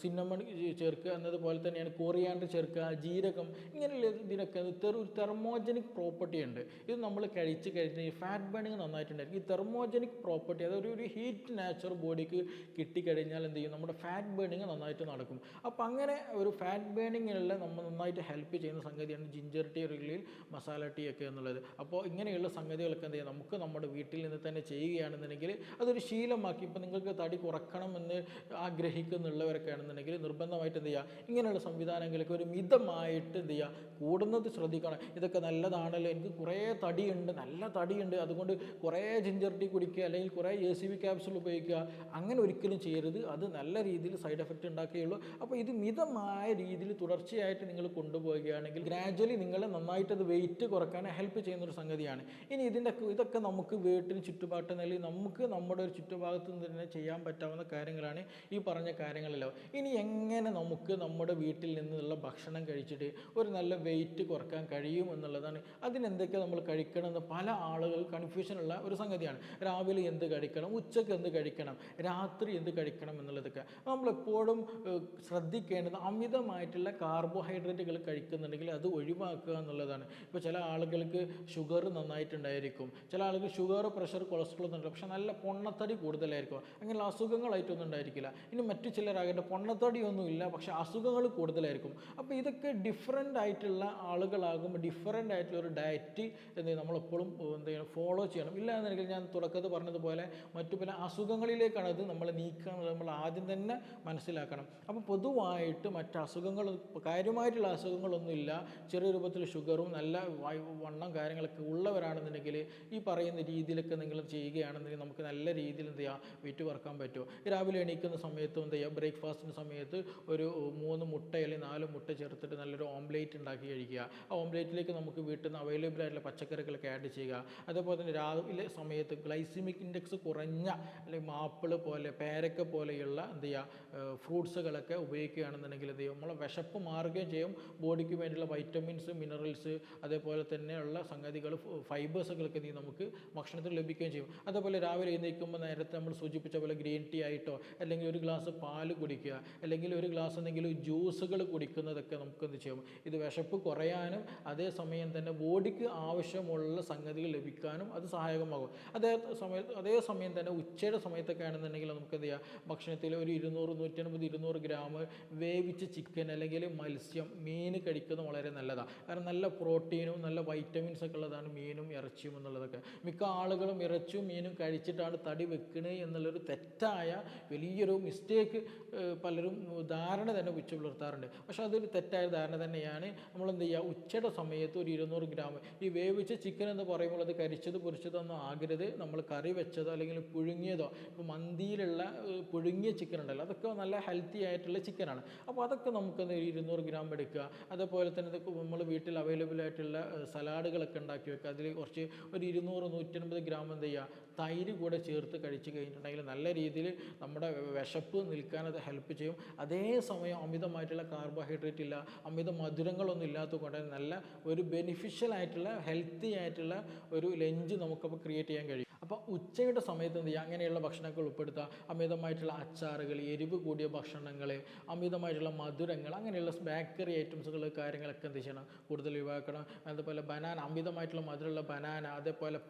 സിന്നമൺ ചേർക്കുക എന്നതുപോലെ തന്നെയാണ് കോറിയാണ്ടർ ചേർക്കുക ജീരകം ഇങ്ങനെയുള്ള ഇതിനൊക്കെ തെറു തെർമോജനിക് പ്രോപ്പർട്ടി ഉണ്ട്. ഇത് നമ്മൾ കഴിച്ച് കഴിഞ്ഞാൽ ഫാറ്റ് ബേണിങ് നന്നായിട്ടുണ്ടായിരിക്കും. ഈ തെർമോജനിക് പ്രോപ്പർട്ടി അതൊരു ഒരു ഹീറ്റ് നാച്ചുറൽ ബോഡിക്ക് കിട്ടിക്കഴിഞ്ഞാൽ എന്ത് ചെയ്യും? നമ്മുടെ ഫാറ്റ് ബേണിങ് നന്നായിട്ട് നടക്കും. അപ്പോൾ അങ്ങനെ ഒരു ഫാറ്റ് ബേണിങ്ങിനുള്ള നമ്മൾ നന്നായിട്ട് ഹെൽപ്പ് ചെയ്യുന്ന സംഗതിയാണ് ജിഞ്ചർ ടീ അല്ലെങ്കിൽ മസാല ടീ ഒക്കെ എന്നുള്ളത്. അപ്പോൾ ഇങ്ങനെയുള്ള സംഗതികളൊക്കെ എന്താ നമുക്ക് നമ്മുടെ വീട്ടിൽ നിന്ന് തന്നെ ചെയ്യുകയാണെന്നുണ്ടെങ്കിൽ അതൊരു ശീലമാക്കി ഇപ്പോൾ നിങ്ങൾക്ക് തടി കുറക്കണമെന്ന് ആഗ്രഹിക്കുന്നുള്ളവരൊക്കെ ആണെന്നുണ്ടെങ്കിൽ നിർബന്ധമായിട്ട് എന്ത് ചെയ്യുക ഇങ്ങനെയുള്ള സംവിധാനങ്ങളൊക്കെ ഒരു മിതമായിട്ട് എന്ത് ചെയ്യുക കൂടുന്നത് ശ്രദ്ധിക്കണം. ഇതൊക്കെ നല്ലതാണല്ലോ. എനിക്ക് കുറേ തടിയുണ്ട്. നല്ല തടിയുണ്ട്. അതുകൊണ്ട് കുറേ ജിഞ്ചർ ടീ കുടിക്കുക അല്ലെങ്കിൽ കുറേ എ സി വി ഉപയോഗിക്കുക. അങ്ങനെ ഒരിക്കലും ചെയ്യരുത്. അത് നല്ല രീതിയിൽ സൈഡ് എഫക്റ്റ് ഉണ്ടാക്കുകയുള്ളൂ. അപ്പോൾ ഇത് മിതമായ രീതിയിൽ തുടർച്ചയായിട്ട് നിങ്ങൾ കൊണ്ടുപോവുകയാണെങ്കിൽ ഗ്രാജ്വലി നിങ്ങളെ നന്നായിട്ട് അത് വെയിറ്റ് കുറയ്ക്കാൻ ഹെൽപ്പ് ചെയ്യുന്ന ഒരു സംഗതിയാണ്. ഇനി ഇതിന്റെ ഇതൊക്കെ നമുക്ക് വീട്ടിന് ചുറ്റുപാട്ട് അല്ലെങ്കിൽ നമുക്ക് നമ്മുടെ ഒരു ചുറ്റുഭാഗത്ത് നിന്ന് തന്നെ ചെയ്യാൻ പറ്റാവുന്ന കാര്യങ്ങളാണ് ഈ പറഞ്ഞ കാര്യങ്ങളെല്ലാം. ഇനി എങ്ങനെ നമുക്ക് നമ്മുടെ വീട്ടിൽ നിന്നുള്ള ഭക്ഷണം കഴിച്ചിട്ട് ഒരു നല്ല വെയിറ്റ് കുറയ്ക്കാൻ കഴിയും എന്നുള്ളതാണ്. അതിനെന്തൊക്കെ നമ്മൾ കഴിക്കണം എന്ന് പല ആളുകൾ കൺഫ്യൂഷനുള്ള ഒരു സംഗതിയാണ്. രാവിലെ എന്ത് കഴിക്കണം ഉച്ചയ്ക്ക് എന്ത് കഴിക്കണം രാത്രി എന്ത് കഴിക്കണം എന്നുള്ളതൊക്കെ. നമ്മളെപ്പോഴും ശ്രദ്ധിക്കേണ്ടത് അമിത അമിതമായിട്ടുള്ള കാർബോഹൈഡ്രേറ്റുകൾ കഴിക്കുന്നുണ്ടെങ്കിൽ അത് ഒഴിവാക്കുക എന്നുള്ളതാണ്. ഇപ്പോൾ ചില ആളുകൾക്ക് ഷുഗർ നന്നായിട്ടുണ്ടായിരിക്കും. ചില ആളുകൾക്ക് ഷുഗർ പ്രഷർ കൊളസ്ട്രോൾ എന്നുണ്ട് പക്ഷേ നല്ല പൊണ്ണത്തടി കൂടുതലായിരിക്കും. അങ്ങനെയുള്ള അസുഖങ്ങളായിട്ടൊന്നും ഉണ്ടായിരിക്കില്ല. ഇനി മറ്റു ചിലരാകട്ടെ പൊണ്ണത്തടിയൊന്നും ഇല്ല പക്ഷെ അസുഖങ്ങൾ കൂടുതലായിരിക്കും. അപ്പോൾ ഇതൊക്കെ ഡിഫറെന്റ് ആയിട്ടുള്ള ആളുകളാകുമ്പോൾ ഡിഫറെന്റ് ആയിട്ടുള്ള ഒരു ഡയറ്റ് എന്ത് നമ്മളെപ്പോഴും എന്ത് ചെയ്യണം ഫോളോ ചെയ്യണം. ഇല്ല എന്നുണ്ടെങ്കിൽ ഞാൻ തുടക്കത്തിൽ പറഞ്ഞതുപോലെ മറ്റു പല അസുഖങ്ങളിലേക്കാണ് അത് നമ്മൾ നീക്കാൻ നമ്മൾ ആദ്യം തന്നെ മനസ്സിലാക്കണം. അപ്പോൾ പൊതുവായിട്ട് മറ്റ് അസുഖങ്ങൾ കാര്യമായിട്ടുള്ള അസുഖങ്ങളൊന്നുമില്ല ചെറിയ രൂപത്തിൽ ഷുഗറും നല്ല വണ്ണം കാര്യങ്ങളൊക്കെ ഉള്ളവരാണെന്നുണ്ടെങ്കിൽ ഈ പറയുന്ന രീതിയിലൊക്കെ നിങ്ങൾ ചെയ്യുകയാണെന്നുണ്ടെങ്കിൽ നമുക്ക് നല്ല രീതിയിൽ എന്ത് ചെയ്യാം വെയിറ്റ് കുറയ്ക്കാൻ പറ്റുമോ രാവിലെ എണീക്കുന്ന സമയത്തും എന്ത് ചെയ്യുക ബ്രേക്ക്ഫാസ്റ്റിന് സമയത്ത് ഒരു മൂന്ന് മുട്ട അല്ലെങ്കിൽ നാല് മുട്ട ചേർത്തിട്ട് നല്ലൊരു ഓംലേറ്റ് ഉണ്ടാക്കി കഴിക്കുക. ആ ഓംലേറ്റിലേക്ക് നമുക്ക് വീട്ടിൽ നിന്ന് അവൈലബിൾ ആയിട്ടുള്ള പച്ചക്കറികളൊക്കെ ആഡ് ചെയ്യുക. അതേപോലെ തന്നെ രാവിലെ സമയത്ത് ഗ്ലൈസിമിക് ഇൻഡെക്സ് കുറഞ്ഞ അല്ലെങ്കിൽ മാപ്പിൾ പോലെ പേരക്ക പോലെയുള്ള എന്ത് ചെയ്യുക ഫ്രൂട്ട്സുകളൊക്കെ ഉപയോഗിക്കുകയാണെന്നുണ്ടെങ്കിൽ എന്ത് ചെയ്യും. നമ്മളെ വിശപ്പ് മാറുകയും ചെയ്യും. ബോഡിക്ക് വേണ്ടിയുള്ള വൈറ്റമിൻസ് മിനറൽസ് അതേപോലെ തന്നെയുള്ള സംഗതികൾ ഫൈബേഴ്സുകളൊക്കെ നീ നമുക്ക് ഭക്ഷണത്തിൽ ലഭിക്കുകയും ചെയ്യും. അതേപോലെ രാവിലെ എഴുന്നേൽക്കുമ്പോൾ നേരത്തെ നമ്മൾ സൂചിപ്പിച്ച പോലെ ഗ്രീൻ ടീ ആയിട്ടോ അല്ലെങ്കിൽ ഒരു ഗ്ലാസ് പാൽ കുടിക്കുക അല്ലെങ്കിൽ ഒരു ഗ്ലാസ് എന്തെങ്കിലും ജ്യൂസുകൾ കുടിക്കുന്നതൊക്കെ നമുക്ക് എന്ത് ചെയ്യും? ഇത് വിശപ്പ് കുറയാനും അതേസമയം തന്നെ ബോഡിക്ക് ആവശ്യമുള്ള സംഗതികൾ ലഭിക്കാനും അത് സഹായകമാകും. അതേ സമയത്ത് അതേ സമയം തന്നെ ഉച്ചയുടെ സമയത്തൊക്കെ ആണെന്നുണ്ടെങ്കിൽ നമുക്ക് എന്ത് ചെയ്യാം? ഭക്ഷണത്തിൽ ഒരു ഇരുന്നൂറ് നൂറ്റൻപത് ഇരുന്നൂറ് ഗ്രാം വേവിച്ച ചിക്കൻ അല്ലെങ്കിൽ മത്സ്യം മീൻ കഴിക്കുന്നത് വളരെ നല്ലതാണ്. കാരണം നല്ല പ്രോട്ടീനും നല്ല വൈറ്റമിൻസ് ഒക്കെ ഉള്ളതാണ് മീനും ഇറച്ചിയും എന്നുള്ളതൊക്കെ. മിക്ക ആളുകളും ഇറച്ചിയും മീനും കഴിച്ചിട്ടാണ് തടി വെക്കുന്നത് എന്നുള്ളൊരു തെറ്റായ വലിയൊരു മിസ്റ്റേക്ക് പലരും ധാരണ തന്നെ വെച്ച് പുലർത്താറുണ്ട്. പക്ഷെ അതൊരു തെറ്റായ ധാരണ തന്നെയാണ്. നമ്മൾ എന്ത് ചെയ്യുക? ഉച്ചയുടെ സമയത്ത് ഒരു ഇരുന്നൂറ് ഗ്രാം ഈ വേവിച്ച ചിക്കൻ എന്ന് പറയുമ്പോൾ അത് കരിച്ചത് പൊരിച്ചതൊന്നും ആകരുത്. നമ്മൾ കറി വെച്ചതോ അല്ലെങ്കിൽ പുഴുങ്ങിയതോ. ഇപ്പോൾ മന്തിയിലുള്ള പുഴുങ്ങിയ ചിക്കൻ ഉണ്ടല്ലോ. അതൊക്കെ നല്ല ഹെൽത്തി ആയിട്ടുള്ള ചിക്കനാണ് അപ്പോൾ അതൊക്കെ നമുക്ക് ഇരുന്നൂറ് ഗ്രാം എടുക്കുക. അതേപോലെ തന്നെ ഇതൊക്കെ നമ്മൾ വീട്ടിൽ അവൈലബിൾ ആയിട്ടുള്ള സലാഡുകളൊക്കെ ഉണ്ടാക്കി വെക്കുക. അതിൽ കുറച്ച് ഒരു ഇരുന്നൂറ് നൂറ്റൻപത് ഗ്രാം എന്ത് ചെയ്യുക? തൈര് കൂടെ ചേർത്ത് കഴിച്ച് കഴിഞ്ഞിട്ടുണ്ടെങ്കിൽ നല്ല രീതിയിൽ നമ്മുടെ വിശപ്പ് നിൽക്കാൻ അത് ഹെൽപ്പ് ചെയ്യും. അതേസമയം അമിതമായിട്ടുള്ള കാർബോഹൈഡ്രേറ്റ് ഇല്ല അമിത മധുരങ്ങളൊന്നും ഇല്ലാത്തതുകൊണ്ട് നല്ല ഒരു ബെനിഫിഷ്യൽ ആയിട്ടുള്ള ഹെൽത്തി ആയിട്ടുള്ള ഒരു ലഞ്ച് നമുക്കപ്പോൾ ക്രിയേറ്റ് ചെയ്യാൻ കഴിയും. അപ്പോൾ ഉച്ചയുടെ സമയത്ത് എന്ത് ചെയ്യുക? അങ്ങനെയുള്ള ഭക്ഷണങ്ങൾ ഉൾപ്പെടുത്തുക. അമിതമായിട്ടുള്ള അച്ചാറുകൾ എരിവ് കൂടിയ ഭക്ഷണങ്ങൾ അമിതമായിട്ടുള്ള മധുരങ്ങൾ അങ്ങനെയുള്ള ബേക്കറി ഐറ്റംസുകൾ കാര്യങ്ങളൊക്കെ എന്ത് ചെയ്യണം? കൂടുതൽ ഒഴിവാക്കണം. അതുപോലെ ബനാന അമിതമായിട്ടുള്ള മധുരമുള്ള ബനാന അതേപോലെ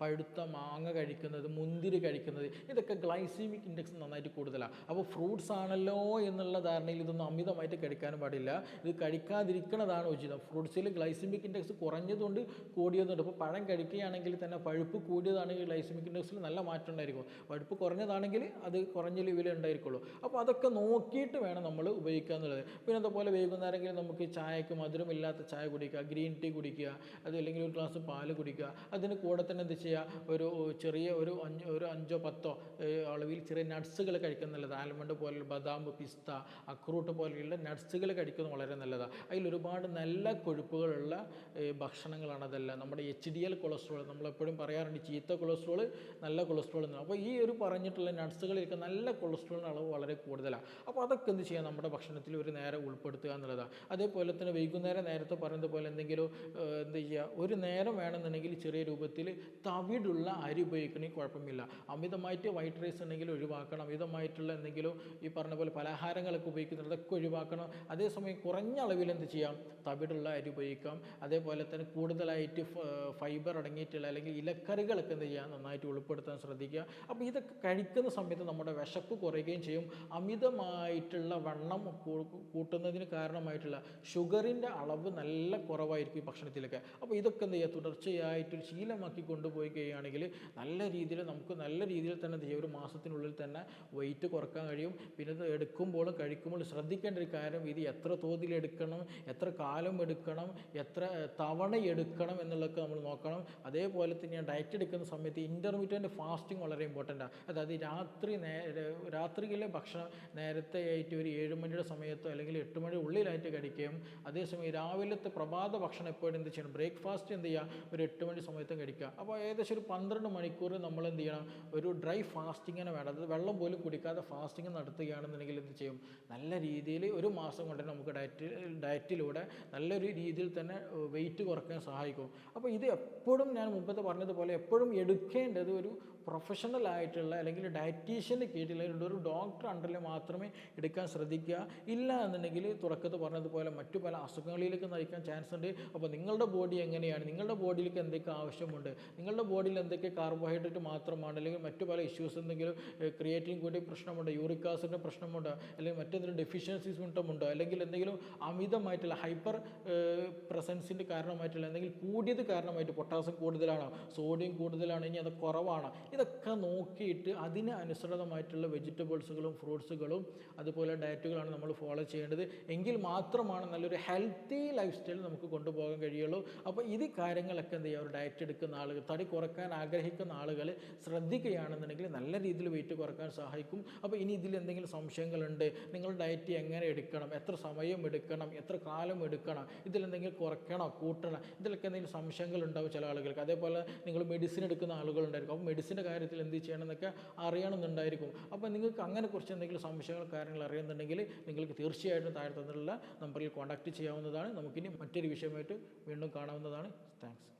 പഴുത്ത മാങ്ങ കഴിക്കുന്നത് മുന്തിരി കഴിക്കുന്നത് ഇതൊക്കെ ഗ്ലൈസീമിക് ഇൻഡെക്സ് നന്നായിട്ട് കൂടുതലാണ്. അപ്പോൾ ഫ്രൂട്ട്സ് ആണല്ലോ എന്നുള്ള ധാരണയിൽ ഇതൊന്നും അമിതമായിട്ട് കഴിക്കാനും പാടില്ല. ഇത് കഴിക്കാതിരിക്കുന്നതാണ് ഉചിതം. ഫ്രൂട്ട്സിൽ ഗ്ലൈസീമിക് ഇൻഡെക്സ് കുറഞ്ഞതുകൊണ്ട് കൂടിയതുണ്ട്. ഇപ്പോൾ പഴം കഴിക്കുകയാണെങ്കിൽ തന്നെ പഴുപ്പ് കൂടിയതാണെങ്കിൽ ഗ്ലൈസമിക് ഇൻഡെക്സിൽ നല്ല മാറ്റം ഉണ്ടായിരിക്കും. വടുപ്പ് കുറഞ്ഞതാണെങ്കിൽ അത് കുറഞ്ഞ ലെവലേ ഉണ്ടായിരിക്കുള്ളൂ. അപ്പോൾ അതൊക്കെ നോക്കിയിട്ട് വേണം നമ്മൾ ഉപയോഗിക്കുക എന്നുള്ളത്. പിന്നെ അതുപോലെ വൈകുന്നേരമെങ്കിലും നമുക്ക് ചായക്ക് മധുരമില്ലാത്ത ചായ കുടിക്കുക ഗ്രീൻ ടീ കുടിക്കുക അതല്ലെങ്കിൽ ഒരു ഗ്ലാസ് പാൽ കുടിക്കുക. അതിന് കൂടെ തന്നെ എന്ത് ചെയ്യുക? ഒരു ചെറിയ ഒരു അഞ്ച് ഒരു അഞ്ചോ പത്തോ അളവിൽ ചെറിയ നട്ട്സുകൾ കഴിക്കുന്നത് നല്ലത്. ആൽമണ്ട് പോലുള്ള ബദാം പിസ്ത അക്രൂട്ട് പോലെയുള്ള നട്ട്സുകൾ കഴിക്കുന്നത് വളരെ നല്ലതാണ് അതിൽ ഒരുപാട് നല്ല കൊഴുപ്പുകളുള്ള ഭക്ഷണങ്ങളാണ് അതെല്ലാം. നമ്മുടെ എച്ച് ഡി എൽ കൊളസ്ട്രോൾ നമ്മളെപ്പോഴും പറയാറുണ്ട് ചീത്ത കൊളസ്ട്രോൾ നല്ല കൊളസ്ട്രോൾ എന്ന് അപ്പോൾ ഈ ഒരു പറഞ്ഞിട്ടുള്ള നട്ട്സുകളിലൊക്കെ നല്ല കൊളസ്ട്രോളിന്റെ അളവ് വളരെ കൂടുതലാണ് അപ്പോൾ അതൊക്കെ എന്ത് ചെയ്യാം? നമ്മുടെ ഭക്ഷണത്തിൽ ഒരു നേരം ഉൾപ്പെടുത്തുക എന്നുള്ളതാണ് അതേപോലെ തന്നെ വൈകുന്നേരം നേരത്തെ പറയുന്നത് പോലെ എന്തെങ്കിലും എന്ത് ചെയ്യുക ഒരു നേരം വേണമെന്നുണ്ടെങ്കിൽ ചെറിയ രൂപത്തിൽ തവിടുള്ള അരി ഉപയോഗിക്കണമെങ്കിൽ കുഴപ്പമില്ല. അമിതമായിട്ട് വൈറ്റ് റൈസ് ഉണ്ടെങ്കിൽ ഒഴിവാക്കണം. അമിതമായിട്ടുള്ള എന്തെങ്കിലും ഈ പറഞ്ഞ പോലെ പലഹാരങ്ങളൊക്കെ ഉപയോഗിക്കുന്നത് അതൊക്കെ ഒഴിവാക്കണം. അതേസമയം കുറഞ്ഞ അളവിൽ എന്ത് ചെയ്യാം? തവിടുള്ള അരി ഉപയോഗിക്കാം. അതേപോലെ തന്നെ കൂടുതലായിട്ട് ഫൈബർ അടങ്ങിയിട്ടുള്ള അല്ലെങ്കിൽ ഇലക്കറികളൊക്കെ എന്ത് ചെയ്യാം? നന്നായിട്ട് ഉൾപ്പെടുത്താൻ ശ്രദ്ധിക്കുക. അപ്പോൾ ഇതൊക്കെ കഴിക്കുന്ന സമയത്ത് നമ്മുടെ വിശപ്പ് കുറയുകയും ചെയ്യും. അമിതമായിട്ടുള്ള വണ്ണം കൂട്ടുന്നതിന് കാരണമായിട്ടുള്ള ഷുഗറിന്റെ അളവ് നല്ല കുറവായിരിക്കും ഈ ഭക്ഷണത്തിലൊക്കെ. അപ്പോൾ ഇതൊക്കെ എന്ത് ചെയ്യുക? തുടർച്ചയായിട്ട് ഒരു ശീലമാക്കി കൊണ്ടുപോയി കഴിയുകയാണെങ്കിൽ നല്ല രീതിയിൽ നമുക്ക് നല്ല രീതിയിൽ തന്നെ എന്ത് ചെയ്യുക ഒരു മാസത്തിനുള്ളിൽ തന്നെ വെയിറ്റ് കുറയ്ക്കാൻ കഴിയും. പിന്നെ ഇത് എടുക്കുമ്പോഴും കഴിക്കുമ്പോഴും ശ്രദ്ധിക്കേണ്ട ഒരു കാര്യം ഇത് എത്ര തോതിൽ എടുക്കണം എത്ര കാലം എടുക്കണം എത്ര തവണ എടുക്കണം എന്നുള്ളതൊക്കെ നമ്മൾ നോക്കണം. അതേപോലെ തന്നെ ഡയറ്റ് എടുക്കുന്ന സമയത്ത് ഇന്റർമീഡിയറ്റ് ഫാസ്റ്റിംഗ് വളരെ ഇമ്പോർട്ടന്റ് ആണ് അതായത് രാത്രി നേരെ രാത്രിയിലെ ഭക്ഷണം നേരത്തെ ആയിട്ട് ഒരു ഏഴ് മണിയുടെ സമയത്തോ അല്ലെങ്കിൽ എട്ട് മണി ഉള്ളിലായിട്ട് കഴിക്കുകയും അതേസമയം രാവിലത്തെ പ്രഭാത ഭക്ഷണം എപ്പോഴും എന്ത് ചെയ്യണം? ബ്രേക്ക്ഫാസ്റ്റ് എന്ത് ചെയ്യുക? ഒരു എട്ട് മണി സമയത്തും കഴിക്കുക. അപ്പോൾ ഏകദേശം ഒരു പന്ത്രണ്ട് മണിക്കൂർ നമ്മൾ എന്ത് ചെയ്യണം? ഒരു ഡ്രൈ ഫാസ്റ്റിങ്ങിനെ വേണം. അതായത് വെള്ളം പോലും കുടിക്കാതെ ഫാസ്റ്റിംഗ് നടത്തുകയാണെന്നുണ്ടെങ്കിൽ എന്ത് ചെയ്യും? നല്ല രീതിയിൽ ഒരു മാസം കൊണ്ട് നമുക്ക് ഡയറ്റ് ഡയറ്റിലൂടെ നല്ലൊരു രീതിയിൽ തന്നെ വെയിറ്റ് കുറയ്ക്കാൻ സഹായിക്കും. അപ്പോൾ ഇത് എപ്പോഴും ഞാൻ മുമ്പത്തെ പറഞ്ഞതുപോലെ എപ്പോഴും എടുക്കേണ്ടത് ഒരു പ്രൊഫഷണൽ ആയിട്ടുള്ള അല്ലെങ്കിൽ ഡയറ്റീഷ്യന്റെ കീഴിൽ ഒരു ഡോക്ടർ അണ്ടറിൽ മാത്രമേ എടുക്കാൻ ശ്രദ്ധിക്കുക. ഇല്ല എന്നുണ്ടെങ്കിൽ തുടക്കത്തിൽ പറഞ്ഞതുപോലെ മറ്റു പല അസുഖങ്ങളിലേക്ക് നയിക്കാൻ ചാൻസ് ഉണ്ട്. അപ്പോൾ നിങ്ങളുടെ ബോഡി എങ്ങനെയാണ്? നിങ്ങളുടെ ബോഡിയിലേക്ക് എന്തൊക്കെ ആവശ്യമുണ്ട്? നിങ്ങളുടെ ബോഡിയിൽ എന്തൊക്കെ കാർബോഹൈഡ്രേറ്റ് മാത്രമാണ്? അല്ലെങ്കിൽ മറ്റു പല ഇഷ്യൂസ് എന്തെങ്കിലും ക്രിയേറ്റിൻ കൂടി പ്രശ്നമുണ്ട്? യൂറിക് ആസിഡിന്റെ പ്രശ്നമുണ്ട്? അല്ലെങ്കിൽ മറ്റെന്തെങ്കിലും ഡെഫിഷ്യൻസീസ് മുട്ടമുണ്ടോ അല്ലെങ്കിൽ എന്തെങ്കിലും അമിതമായിട്ടുള്ള ഹൈപ്പർ പ്രസൻസിന്റെ കാരണമായിട്ടുള്ള എന്തെങ്കിലും കൂടിയത് കാരണമായിട്ട് പൊട്ടാസ്യം കൂടുതലാണോ? സോഡിയം കൂടുതലാണോ. ഇനി അത് കുറവാണോ? ഇതൊക്കെ നോക്കിയിട്ട് അതിന് അനുസൃതമായിട്ടുള്ള വെജിറ്റബിൾസുകളും ഫ്രൂട്ട്സുകളും അതുപോലെ ഡയറ്റുകളാണ് നമ്മൾ ഫോളോ ചെയ്യേണ്ടത്. എങ്കിൽ മാത്രമാണ് നല്ലൊരു ഹെൽത്തി ലൈഫ് സ്റ്റൈൽ നമുക്ക് കൊണ്ടുപോകാൻ കഴിയുള്ളൂ. അപ്പോൾ ഇത് കാര്യങ്ങളൊക്കെ എന്ത് ചെയ്യുക? ഡയറ്റ് എടുക്കുന്ന ആളുകൾ തടി കുറയ്ക്കാൻ ആഗ്രഹിക്കുന്ന ആളുകൾ ശ്രദ്ധിക്കുകയാണെന്നുണ്ടെങ്കിൽ നല്ല രീതിയിൽ വെയിറ്റ് കുറയ്ക്കാൻ സഹായിക്കും. അപ്പോൾ ഇനി ഇതിൽ എന്തെങ്കിലും സംശയങ്ങളുണ്ട്? നിങ്ങൾ ഡയറ്റ് എങ്ങനെ എടുക്കണം? എത്ര സമയം എടുക്കണം? എത്ര കാലം എടുക്കണം? ഇതിലെന്തെങ്കിലും കുറയ്ക്കണോ? കൂട്ടണം? ഇതിലൊക്കെ എന്തെങ്കിലും സംശയങ്ങൾ ഉണ്ടാവും ചില ആളുകൾക്ക്. അതേപോലെ നിങ്ങൾ മെഡിസിൻ എടുക്കുന്ന ആളുകളുണ്ടായിരിക്കും. അപ്പോൾ മെഡിസിന്റെ കാര്യത്തിൽ എന്ത് ചെയ്യണം എന്നൊക്കെ അറിയണമെന്നുണ്ടായിരിക്കും. അപ്പോൾ നിങ്ങൾക്ക് അങ്ങനെ കുറച്ച് എന്തെങ്കിലും സംശയങ്ങൾ കാര്യങ്ങൾ അറിയുന്നുണ്ടെങ്കിൽ നിങ്ങൾക്ക് തീർച്ചയായിട്ടും താഴെ തന്നിട്ടുള്ള നമ്പറിൽ കോൺടാക്റ്റ് ചെയ്യാവുന്നതാണ്. നമുക്കിനി മറ്റൊരു വിഷയമായിട്ട് വീണ്ടും കാണാവുന്നതാണ്. താങ്ക്സ്.